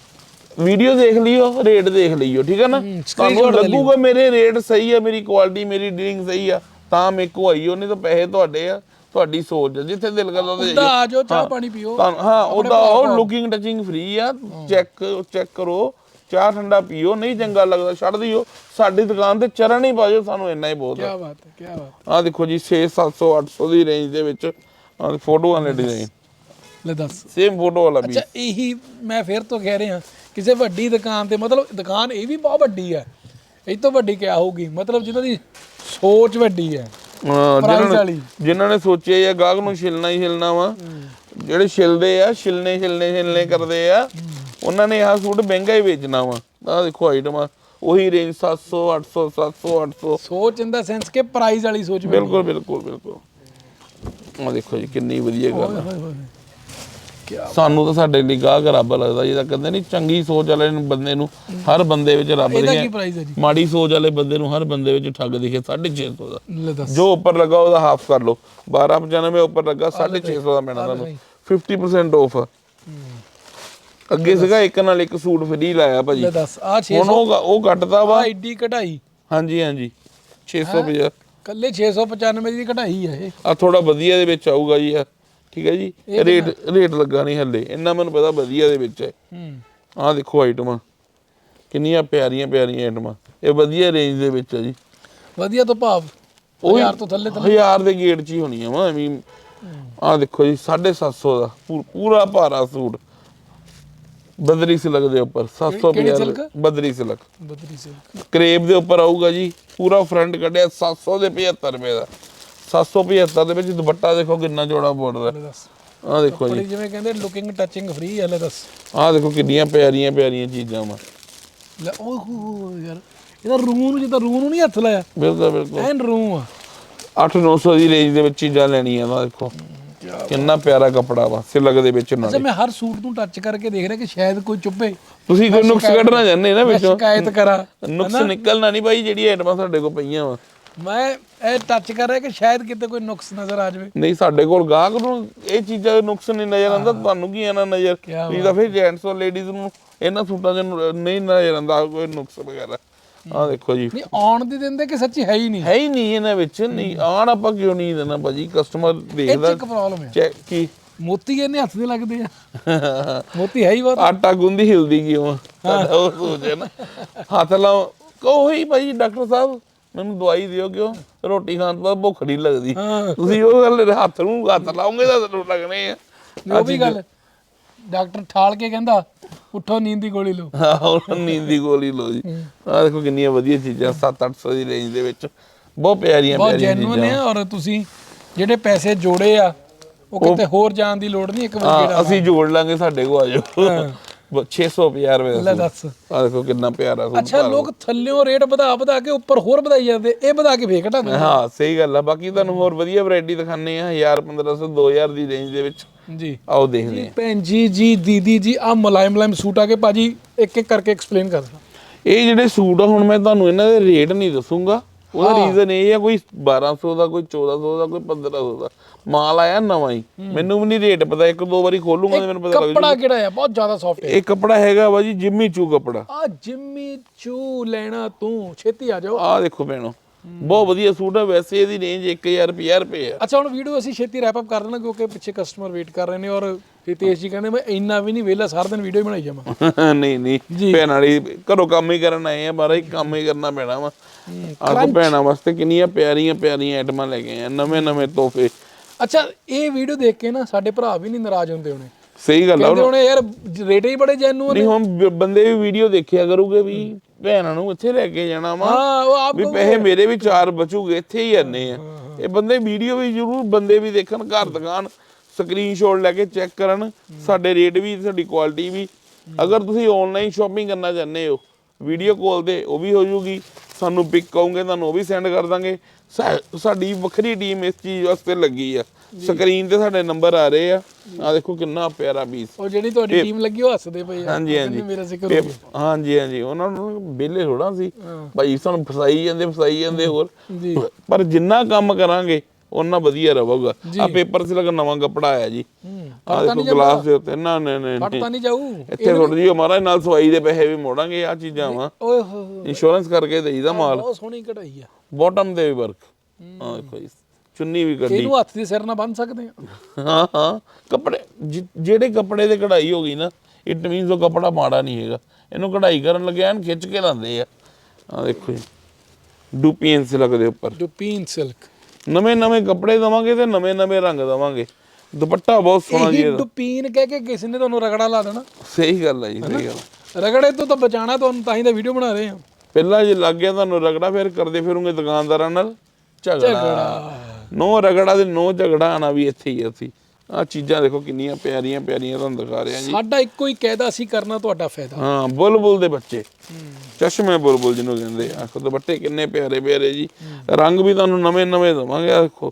ਵੀਡੀਓ ਦੇਖ ਲਿਓ ਰੇਟ ਦੇਖ ਲਈਓ ਠੀਕ ਹੈ ਨਾ ਤੁਹਾਨੂੰ ਲੱਗੂਗਾ ਮੇਰੇ ਰੇਟ ਸਹੀ ਆ ਮੇਰੀ ਕੁਆਲਿਟੀ ਮੇਰੀ ਡੀਲਿੰਗ ਸਹੀ ਆ ਤਾਂ ਮੇਰੇ ਕੋ ਆਈਓ ਨਹੀਂ ਤਾਂ ਪੈਸੇ ਤੁਹਾਡੇ ਆ ਤੁਹਾਡੀ ਸੋਚ ਜਿੱਥੇ ਦਿਲ ਕਰਦਾ ਉਹਦੇ ਤਾਂ ਆ। ਜਾਓ ਚਾਹ ਪਾਣੀ ਪੀਓ। ਹਾਂ ਉਹਦਾ ਉਹ ਲੁਕਿੰਗ ਟਚਿੰਗ ਫ੍ਰੀ ਆ ਚੈੱਕ ਚੈੱਕ ਕਰੋ ਚਾਹ ਠੰਡਾ ਪੀਓ ਨਹੀਂ ਚੰਗਾ ਲੱਗਦਾ ਛੱਡ ਦਿਓ। ਸਾਡੀ ਦੁਕਾਨ ਤੇ ਚਰਨ ਹੀ ਪਾਜੋ ਸਾਨੂੰ ਇੰਨਾ ਹੀ ਬਹੁਤ ਕੀ ਆ ਬਾਤ ਹੈ ਕੀ ਬਾਤ ਆਹ ਦੇਖੋ ਜੀ 6 700 800 ਦੀ ਰੇਂਜ ਦੇ ਵਿੱਚ ਆਹ ਫੋਟੋ ਵਾਲੇ ਡਿਜ਼ਾਈਨ ਲੈ ਦੱਸ। ਸੇਮ ਫੋਟੋ ਵਾਲਾ ਵੀ ਅੱਛਾ ਇਹੀ ਮੈਂ ਫਿਰ ਤੋਂ ਕਹਿ ਰਿਹਾ ਕਿਸੇ ਵੱਡੀ ਦੁਕਾਨ ਤੇ ਮਤਲਬ ਦੁਕਾਨ ਇਹ ਵੀ ਬਹੁਤ ਵੱਡੀ ਹੈ। ਇਹ ਤੋਂ ਵੱਡੀ ਕਿਆ ਹੋਊਗੀ? ਮਤਲਬ ਜਿਨ੍ਹਾਂ ਦੀ ਸੋਚ ਵੱਡੀ ਹੈ। ਹਾਂ, ਜਿਨ੍ਹਾਂ। ਨੇ ਜਿਨ੍ਹਾਂ ਨੇ ਸੋਚਿਆ ਇਹ ਗਾਹਕ ਨੂੰ ਛਿਲਣਾ ਹੀ ਛਿਲਣਾ ਵਾ। ਜਿਹੜੇ ਛਿਲਦੇ ਆ ਛਿਲਨੇ ਛਿਲਨੇ ਛਿਲਨੇ ਕਰਦੇ ਆ। ਉਹਨਾਂ ਨੇ ਆਹ ਸੂਟ ਮਹਿੰਗਾ ਹੀ ਵੇਚਣਾ ਵਾ। ਆਹ ਦੇਖੋ ਆਈਟਮ ਉਹੀ ਰੇਂਜ 700 800 700 800 ਸੋਚ ਇਨ ਦਾ ਸੈਂਸ ਕਿ ਪ੍ਰਾਈਸ ਵਾਲੀ ਸੋਚ ਬਿਲਕੁਲ ਬਿਲਕੁਲ ਬਿਲਕੁਲ। ਆਹ ਦੇਖੋ ਜੀ ਕਿੰਨੀ ਵਧੀਆ ਗੱਲ ਆ। ਕੀ ਸਾਨੂੰ ਤਾਂ ਸਾਡੇ ਲਈ ਗਾਹਕ ਰੱਬ ਲੱਗਦਾ ਜਿਹਦਾ ਕਹਿੰਦੇ ਨਹੀਂ ਚੰਗੀ ਸੋਚ ਵਾਲੇ ਨੂੰ ਬੰਦੇ ਨੂੰ ਹਰ ਬੰਦੇ ਵਿੱਚ ਰੱਬ ਇਹਦਾ ਕੀ ਦਿਖੇ ਪ੍ਰਾਈਸ ਹੈ ਜੀ? ਮਾੜੀ ਸੋਚ ਵਾਲੇ ਬੰਦੇ ਨੂੰ ਹਰ ਬੰਦੇ ਵਿੱਚ ਠੱਗ ਦਿਖੇ 650 ਦਾ। ਲੈ ਦੱਸ। ਜੋ ਉੱਪਰ ਲੱਗਾ ਉਹਦਾ ਹਾਫ ਕਰ ਲਓ। 1295 ਉੱਪਰ ਲੱਗਾ 650 ਦਾ ਪੈਣਾ ਤੁਹਾਨੂੰ। 50% ਆਫ ਅੱਗੇ ਸੀਗਾ ਇੱਕ ਨਾਲ ਇੱਕ ਸੂਟ ਫਰੀ ਲਾਇਆ ਭਾਜੀ। ਲੈ ਦੱਸ ਆ 600 ਹੁਣ ਉਹ ਉਹ ਕੱਟਦਾ ਵਾ। ਆ ਐਡੀ ਕਢਾਈ। ਹਾਂਜੀ ਹਾਂਜੀ। 650 ਕੱਲੇ 695 ਦੀ ਕਢਾਈ ਹੈ ਇਹ। ਆ ਥੋੜਾ ਵਧੀਆ ਦੇ ਵਿੱਚ ਆਊਗਾ ਜੀ ਆ ਠੀਕ ਹੈ ਜੀ? ਰੇਟ ਰੇਟ ਲੱਗਾ ਨਹੀਂ ਹੱਲੇ। ਇੰਨਾ ਮੈਨੂੰ ਪਤਾ ਵਧੀਆ ਦੇ ਵਿੱਚ ਹੈ। ਹੂੰ। ਆ ਦੇਖੋ ਆਈਟਮਾਂ। ਕਿੰਨੀਆਂ ਪਿਆਰੀਆਂ ਪਿਆਰੀਆਂ ਆਈਟਮਾਂ। ਇਹ ਵਧੀਆ ਰੇਂਜ ਦੇ ਵਿੱਚ ਹੈ ਜੀ। ਵਧੀਆ ਤੋਂ ਭਾਵ ਉਹ ਹਜ਼ਾਰ ਤੋਂ ਥੱਲੇ ਹਜ਼ਾਰ ਦੇ ਗੇਟ 'ਚ ਹੀ ਹੋਣੀ ਆ ਵਾ ਐਵੇਂ ਆ ਦੇਖੋ ਜੀ 750 ਦਾ। ਪੂਰਾ ਭਾਰਾ ਸੂਟ। ਬਦਰੀ ਸਿਲਕ ਦੇ ਉੱਪਰ ਕਿਹੜੀ 750 ਸਿਲਕ? ਬਦਰੀ ਸਿਲਕ। ਬਦਰੀ ਸੇ ਕਰੇਪ ਦੇ ਉੱਪਰ ਆਊਗਾ ਜੀ ਪੂਰਾ ਫਰੰਟ ਕੱਢਿਆ 700 ਦੇ 75 ਰੁਪਏ ਦਾ। 775 ਦੇ ਵਿੱਚ ਦੁਪੱਟਾ ਦੇਖੋ ਕਿੰਨਾ ਚੌੜਾ ਬੋਰਡਰ ਦੱਸ। ਆ ਦੇਖੋ ਜੀ। ਜਿਵੇਂ ਕਹਿੰਦੇ ਲੁਕਿੰਗ ਟੱਚਿੰਗ ਫ੍ਰੀ ਹੈ ਲੈ ਦੱਸ। ਆ ਦੇਖੋ ਕਿੰਨੀਆਂ ਪਿਆਰੀਆਂ ਪਿਆਰੀਆਂ ਚੀਜ਼ਾਂ ਵਾ। ਲੈ ਓਹ ਹੋ ਹੋ ਯਾਰ ਇਹਦਾ ਰੂਹ ਨੂੰ ਜਿੱਦਾਂ ਰੂਹ ਨੂੰ ਨਹੀਂ ਹੱਥ ਲਾਇਆ। ਬਿਲਕੁਲ ਬਿਲਕੁਲ। ਐਨ ਰੂਹ ਆ। 8-900 ਦੀ ਰੇਂਜ ਦੇ ਵਿੱਚ ਚੀਜ਼ਾਂ ਲੈਣੀਆਂ ਵਾ ਦੇਖੋ। ਕਿੰਨਾ ਪਿਆਰਾ ਕੱਪੜਾ ਵਾ ਸਿਲਕ ਦੇ ਵਿੱਚ ਅੱਛਾ ਨਾਲੇ ਮੈਂ ਹਰ ਸੂਟ ਨੂੰ ਟੱਚ ਕਰਕੇ ਦੇਖ ਰਿਹਾ ਕਿ ਸ਼ਾਇਦ ਕੋਈ ਚੁੱਪੇ ਤੁਸੀਂ ਕੋਈ ਨੁਕਸ ਕੱਢਣਾ ਚਾਹੁੰਦੇ ਨਾ ਮੈਂ ਵਿੱਚੋਂ? ਸ਼ਿਕਾਇਤ ਕਰਾਂ ਨੁਕਸ ਨਿਕਲਣਾ ਨਹੀਂ ਬਾਈ ਜਿਹੜੀ ਆਈਟਮਾਂ ਸਾਡੇ ਕੋਲ ਪਈਆਂ ਵਾ। ਮੈਂ ਇਹ ਟੱਚ ਕਰ ਰਿਹਾ ਕਿ ਸ਼ਾਇਦ ਕਿਤੇ ਕੋਈ ਨੁਕਸ ਨਜ਼ਰ ਆ ਜਾਵੇ। ਨਹੀਂ ਸਾਡੇ ਕੋਲ ਗਾਹਕ ਨੂੰ ਇਹ ਚੀਜ਼ਾਂ ਦੇ ਨੁਕਸ ਨਹੀਂ ਨਜ਼ਰ ਆਉਂਦਾ ਤੁਹਾਨੂੰ ਕੀ ਆਣਾ ਨਜ਼ਰ? ਕਿਆ ਨਹੀਂ ਤਾਂ ਫਿਰ ਜੈਂਟਸ ਔਰ ਲੇਡੀਜ਼ ਨੂੰ ਇਹਨਾਂ ਸੂਟਾਂ 'ਚ ਨਹੀਂ ਨਜ਼ਰ ਆਉਂਦਾ ਕੋਈ ਨੁਕਸ ਵਗੈਰਾ। ਆਹ ਦੇਖੋ ਜੀ। ਨਹੀਂ ਆਉਣ ਦੀ ਦਿੰਦੇ ਕਿ ਸੱਚੀ ਹੈ ਹੀ ਨਹੀਂ। ਹੈ ਹੀ ਨਹੀਂ ਇਹਨਾਂ ਵਿੱਚ। ਨਹੀਂ ਆਣ ਆਪਾਂ ਕਿਉਂ ਨਹੀਂ ਦੇਣਾ ਭਾਜੀ? ਕਸਟਮਰ ਦੇਖਦਾ। ਇੱਕ ਪ੍ਰੋਬਲਮ ਹੈ ਚੈੱਕ ਕੀ? ਮੋਤੀ ਇਹਨੇ ਹੱਥ ਦੇ ਲੱਗਦੇ ਆ। ਮੋਤੀ ਹੈ ਹੀ ਬਹੁਤ। ਆਟਾ ਗੁੰਦੀ ਹਿਲਦੀ ਕਿਉਂ ਆ? ਉਹ ਸੋਚ ਨਾ। ਹੱਥ ਲਾਓ। ਕਹੋ ਹੀ ਭਾਈ ਡਾਕਟਰ ਸਾਹਿਬ ਮੈਨੂੰ ਦਵਾਈ ਦਿਓ ਕਿਉਂ? ਰੋਟੀ ਖਾਣ ਤੋਂ ਬਾਅਦ ਭੁੱਖ ਨਹੀਂ ਲੱਗਦੀ। ਤੁਸੀਂ ਉਹ ਗੱਲ ਹੱਥ ਨੂੰ ਹੱਥ ਲਾਉਂਗੇ ਤਾਂ ਤੁਹਾਨੂੰ ਲੱਗਣੇ ਆ। ਉਹ ਵੀ ਗੱਲ। ਡਾਕਟਰ ਠਾਲ ਕੇ ਕਹਿੰਦਾ ਉੱਠੋ ਨੀਂਦ ਦੀ ਗੋਲੀ ਲਓ। ਆਹ ਨੀਂਦ ਦੀ ਗੋਲੀ ਲਓ ਜੀ। ਆਹ ਦੇਖੋ ਕਿੰਨੀਆਂ ਵਧੀਆ ਚੀਜ਼ਾਂ 7-800 ਦੀ ਰੇਂਜ ਦੇ ਵਿੱਚ। ਬਹੁਤ ਪਿਆਰੀਆਂ ਬਹੁਤ ਪਿਆਰੀਆਂ ਚੀਜ਼ਾਂ। ਹੈ ਔਰ ਤੁਸੀਂ ਜਿਹੜੇ ਪੈਸੇ ਜੋੜੇ ਆ ਉਹ ਕਿਤੇ ਹੋਰ ਜਾਣ ਦੀ ਲੋੜ ਨਹੀਂ ਇੱਕ ਵਾਰ ਜਿਹੜਾ ਅਸੀਂ ਜੋੜ ਲਾਂਗੇ ਸਾਡੇ ਕੋਲ ਆ ਜਾਓ। 650 ਰੁਪਏ ਲੈ ਦੱਸ। ਆ ਦੇਖੋ ਕਿੰਨਾ ਪਿਆਰਾ ਸੂਟ ਅੱਛਾ ਲੋਕ ਥੱਲਿਓਂ ਰੇਟ ਵਧਾ ਵਧਾ ਕੇ ਉੱਪਰ ਹੋਰ ਵਧਾਈ ਜਾਂਦੇ ਇਹ ਵਧਾ ਕੇ ਦਿੰਦੇ। ਹਾਂ ਸਹੀ ਗੱਲ ਆ। ਬਾਕੀ ਤੁਹਾਨੂੰ ਹੋਰ ਵਧੀਆ ਵੈਰਾਈਟੀ ਦਿਖਾਣੇ ਆ 1000 1500 2000 ਦੀ ਰੇਂਜ ਦੇ ਵਿੱਚ। ਜੀ। ਆਓ ਦੇਖਦੇ ਆ ਭੈਣ ਜੀ ਜੀ ਦੀਦੀ ਜੀ ਆ ਮੁਲਾਇਮ ਮੁਲਾਇਮ ਸੂਟ ਆ ਕੇ ਭਾਜੀ ਇੱਕ ਇੱਕ ਕਰਕੇ ਐਕਸਪਲੇਨ ਕਰ ਦਿਓ। ਇਹ ਜਿਹੜੇ ਸੂਟ ਆ ਹੁਣ ਮੈਂ ਤੁਹਾਨੂੰ ਇਹਨਾਂ ਦੇ ਰੇਟ ਨਹੀਂ ਦੱਸੂਗਾ। ਉਹਦਾ ਰੀਜ਼ਨ ਇਹ ਆ ਕੋਈ 1200 ਦਾ ਕੋਈ 1400 ਦਾ ਕੋਈ 1500 ਦਾ। ਮਾਲ ਆਇਆ ਨਵਾਂ ਹੀ। ਮੈਨੂੰ ਵੀ ਨਹੀਂ ਰੇਟ ਪਤਾ ਇੱਕ ਦੋ ਵਾਰੀ ਖੋਲੂਗਾ ਤੇ ਮੈਨੂੰ ਪਤਾ ਲੱਗ ਕੱਪੜਾ ਕਿਹੜਾ ਆ? ਬਹੁਤ ਜ਼ਿਆਦਾ ਸੌਫਟ ਹੈ ਇਹ। ਕੱਪੜਾ ਹੈਗਾ ਵਾ ਜੀ ਜਿੰਮੀ ਚੂ ਕੱਪੜਾ। ਆ ਜਿੰਮੀ ਚੂ ਲੈਣਾ ਤੂੰ। ਛੇਤੀ ਆ ਜਾਓ। ਆਹ ਦੇਖੋ ਭੈਣੋ। ਬਹੁਤ ਵਧੀਆ ਸੂਟ ਆ ਵੈਸੇ ਇਹਦੀ ਰੇਂਜ 1000 ਰੁਪਏ ਰੁਪਏ ਆ। ਅੱਛਾ ਹੁਣ ਵੀਡੀਓ ਅਸੀਂ ਛੇਤੀ ਰੈਪ ਅਪ ਕਰ ਦੇਣਾ ਕਿਉਂਕਿ ਪਿੱਛੇ ਕਸਟਮਰ ਵੇਟ ਕਰ ਰਹੇ ਨੇ ਔਰ ਹਿਤੇਸ਼ ਜੀ ਕਹਿੰਦੇ ਮੈਂ ਇੰਨਾ ਵੀ ਨਹੀਂ ਵਿਹਲਾ ਸਾਰਾ ਦਿਨ ਵੀਡੀਓ ਬਣਾਈ ਜਾਵਾਂ। ਨਹੀਂ ਨਹੀਂ ਭੈਣਾਂ ਵਾਲੀ ਘਰੋਂ ਕੰਮ ਹੀ ਕਰਨ ਆਏ ਆ ਬਾਰਾ ਹੀ ਕੰਮ ਹੀ ਕਰਨਾ ਪੈਣਾ ਵਾ। ਆਹ ਭੈਣਾਂ ਵਾਸਤੇ ਕਿੰਨੀਆਂ ਪਿਆਰੀਆਂ ਪਿਆਰੀਆਂ ਆਈਟਮਾਂ ਲੈ ਕੇ ਆਏ ਆ ਨਵੇਂ ਨਵੇਂ ਤੋਹਫੇ। ਅੱਛਾ ਇਹ ਵੀਡੀਓ ਦੇਖ ਕੇ ਨਾ ਸਾਡੇ ਭਰਾ ਵੀ ਨਹੀਂ ਨਾਰਾਜ਼ ਹੁੰਦੇ ਹੋਣੇ। ਸਹੀ ਗੱਲ ਆ ਕਹਿੰਦੇ ਹੋਣੇ ਯਾਰ ਰੇਟ ਹੀ ਬੜੇ ਜੈਨੂਅਨ ਨਹੀਂ ਹੁਣ ਬੰਦੇ ਵੀ ਵੀਡੀਓ ਦੇਖਿਆ ਕਰੂਗੇ ਵੀ ਭੈਣਾਂ ਨੂੰ ਇੱਥੇ ਲੈ ਕੇ ਜਾਣਾ ਵਾ। ਹਾਂ ਉਹ ਆਪ ਵੀ ਪੈਸੇ ਮੇਰੇ ਵੀ ਚਾਰ ਬਚੂਗੇ ਇੱਥੇ ਹੀ ਆਨੇ ਆ। ਇਹ ਬੰਦੇ ਵੀਡੀਓ ਵੀ ਜ਼ਰੂਰ ਬੰਦੇ ਵੀ ਦੇਖਣ ਘਰ ਦੁਕਾਨ ਸਕਰੀਨਸ਼ਾਟ ਲੈ ਕੇ ਚੈੱਕ ਕਰਨ। ਸਾਡੇ ਰੇਟ ਵੀ ਸਾਡੀ ਕੁਆਲਿਟੀ ਵੀ। ਅਗਰ ਤੁਸੀਂ ਆਨਲਾਈਨ ਸ਼ਾਪਿੰਗ ਕਰਨਾ ਚਾਹੁੰਦੇ ਹੋ ਵੀਡੀਓ ਕਾਲ ਤੇ ਉਹ ਵੀ ਹੋ ਜੂਗੀ। ਸਾਨੂੰ ਪਿਕ ਕਹੋਗੇ ਤੁਹਾਨੂੰ ਉਹ ਵੀ ਸੈਂਡ ਕਰ ਦਾਂਗੇ। ਸਾਡੀ ਵੱਖਰੀ ਟੀਮ ਇਸ ਚੀਜ਼ ਵਾਸਤੇ ਲੱਗੀ ਆ। ਸਕਰੀਨ ਤੇ ਸਾਡੇ ਨੰਬਰ ਆ ਰਹੇ ਆ। ਆ ਦੇਖੋ ਕਿੰਨਾ ਪਿਆਰਾ ਪੀਸ ਉਹ ਜਿਹੜੀ ਤੁਹਾਡੀ ਟੀਮ ਲੱਗੀ ਉਹ ਹੱਸਦੇ ਪਏ ਆ। ਹਾਂਜੀ ਮੇਰਾ ਜ਼ਿਕਰ ਹੋ ਪੇਪ- ਗਿਆ ਹਾਂਜੀ ਹਾਂਜੀ। ਉਹਨਾਂ ਨੂੰ ਬਿੱਲੇ ਥੋੜਾ ਸੀ। ਭਾਈ ਸਾਨੂੰ ਫਸਾਈ ਜਾਂਦੇ ਫਸਾਈ ਜਾਂਦੇ ਹੋਰ। ਜੀ। ਪਰ ਜਿੰਨਾ ਕੰਮ ਕਰਾਂਗੇ ਉਹਨਾਂ ਵਧੀਆ ਰਹੂਗਾ। ਆ ਪੇਪਰ ਸਿਲਕ ਨਵਾਂ ਕੱਪੜਾ ਆਇਆ ਜੀ। ਆ ਦੇਖੋ ਗਲਾਸ ਦੇ ਉੱਤੇ। ਨਾ ਨਾ ਨਾ ਫਟ ਤਾਂ ਨਹੀਂ ਜਾਊ? ਇੱਥੇ ਥੋੜੀ ਜਿਹੀ ਹਮਾਰਾ ਨਾਲ ਸਵਾਈ ਦੇ ਪੈਸੇ ਵੀ ਮੋੜਾਂਗੇ ਆ ਚੀਜ਼ਾਂ ਵਾ। ਓਏ ਹੋ ਹੋ ਇੰਸ਼ੋਰੈਂਸ ਕਰਕੇ ਦੇਈਦਾ ਮਾਲ। ਬਹੁਤ ਸੋਹਣੀ ਕਢਾਈ ਆ। ਬਾਟਮ ਦੇ ਵੀ ਵਰਕ ਆ ਦੇਖੋ ਜੀ ਚੁੰਨੀ ਵੀ ਕੱਢੀ ਇਹਨੂੰ ਹੱਥ ਦੇ ਸਿਰ ਨਾਲ ਬੰਨ ਸਕਦੇ ਆ। ਹਾਂ ਹਾਂ। ਕੱਪੜੇ ਜਿਹੜੇ ਕੱਪੜੇ ਤੇ ਕਢਾਈ ਹੋ ਗਈ ਨਾ ਇਟ ਮੀਨਸ ਉਹ ਕੱਪੜਾ ਮਾੜਾ ਨਹੀਂ ਹੈਗਾ। ਇਹਨੂੰ ਕਢਾਈ ਕਰਨ ਲੱਗਿਆ ਐਨ ਖਿੱਚ ਕੇ ਲਾਉਂਦੇ ਆ। ਆ ਦੇਖੋ ਜੀ। ਡੂਪੀਨ ਸਿਲਕ ਦੇ ਉੱਪਰ। ਡੁਪੀਨ ਸਿਲਕ ਨਵੇਂ ਨਵੇਂ ਕੱਪੜੇ ਦਵਾਂਗੇ ਤੇ ਨਵੇਂ ਨਵੇਂ ਰੰਗ ਦਵਾਂਗੇ। ਦੁਪੱਟਾ ਬਹੁਤ ਸੋਹਣਾ ਜੀ ਇਹੀ ਇਹਦਾ ਡੁਪੀਨ ਕਹਿ ਕੇ ਕਿਸੇ ਨੇ ਤੁਹਾਨੂੰ ਰਗੜਾ ਲਾ ਦੇਣਾ। ਸਹੀ ਗੱਲ ਹੈ ਜੀ ਸਹੀ ਗੱਲ ਰਗੜੇ ਤੋਂ ਤਾਂ ਬਚਾਣਾ ਤੁਹਾਨੂੰ ਤਾਂ ਹੀ ਤਾਂ ਵੀਡੀਓ ਬਣਾ ਰਹੇ ਆ। ਪਹਿਲਾਂ ਜੇ ਲੱਗ ਗਿਆ ਤੁਹਾਨੂੰ ਰਗੜਾ ਫਿਰ ਕਰਦੇ ਫਿਰੂਗੇ ਦੁਕਾਨਦਾਰਾਂ ਨਾਲ। ਝਗੜਾ। ਨੋ ਰਗੜਾ ਤੇ ਨੋ ਝਗੜਾ ਆਣਾ ਵੀ ਇੱਥੇ ਹੀ ਅਸੀਂ। ਆ ਚੀਜ਼ਾਂ ਦੇਖੋ ਕਿੰਨੀਆਂ ਪਿਆਰੀਆਂ ਪਿਆਰੀਆਂ ਤੁਹਾਨੂੰ ਦਿਖਾ ਰਿਹਾ ਜੀ। ਸਾਡਾ ਇੱਕੋ ਹੀ ਕਾਇਦਾ ਸੀ ਕਰਨਾ ਤੁਹਾਡਾ ਫਾਇਦਾ। ਹਾਂ ਬੁਲਬੁਲ ਦੇ ਬੱਚੇ। ਚਸ਼ਮੇ ਬੁਲਬੁਲ ਜਿਹਨੂੰ ਕਹਿੰਦੇ ਆ। ਆਖੋ ਦੁਪੱਟੇ ਕਿੰਨੇ ਪਿਆਰੇ ਪਿਆਰੇ ਜੀ। ਰੰਗ ਵੀ ਤੁਹਾਨੂੰ ਨਵੇਂ ਨਵੇਂ ਦਵਾਂਗੇ ਆ ਦੇਖੋ।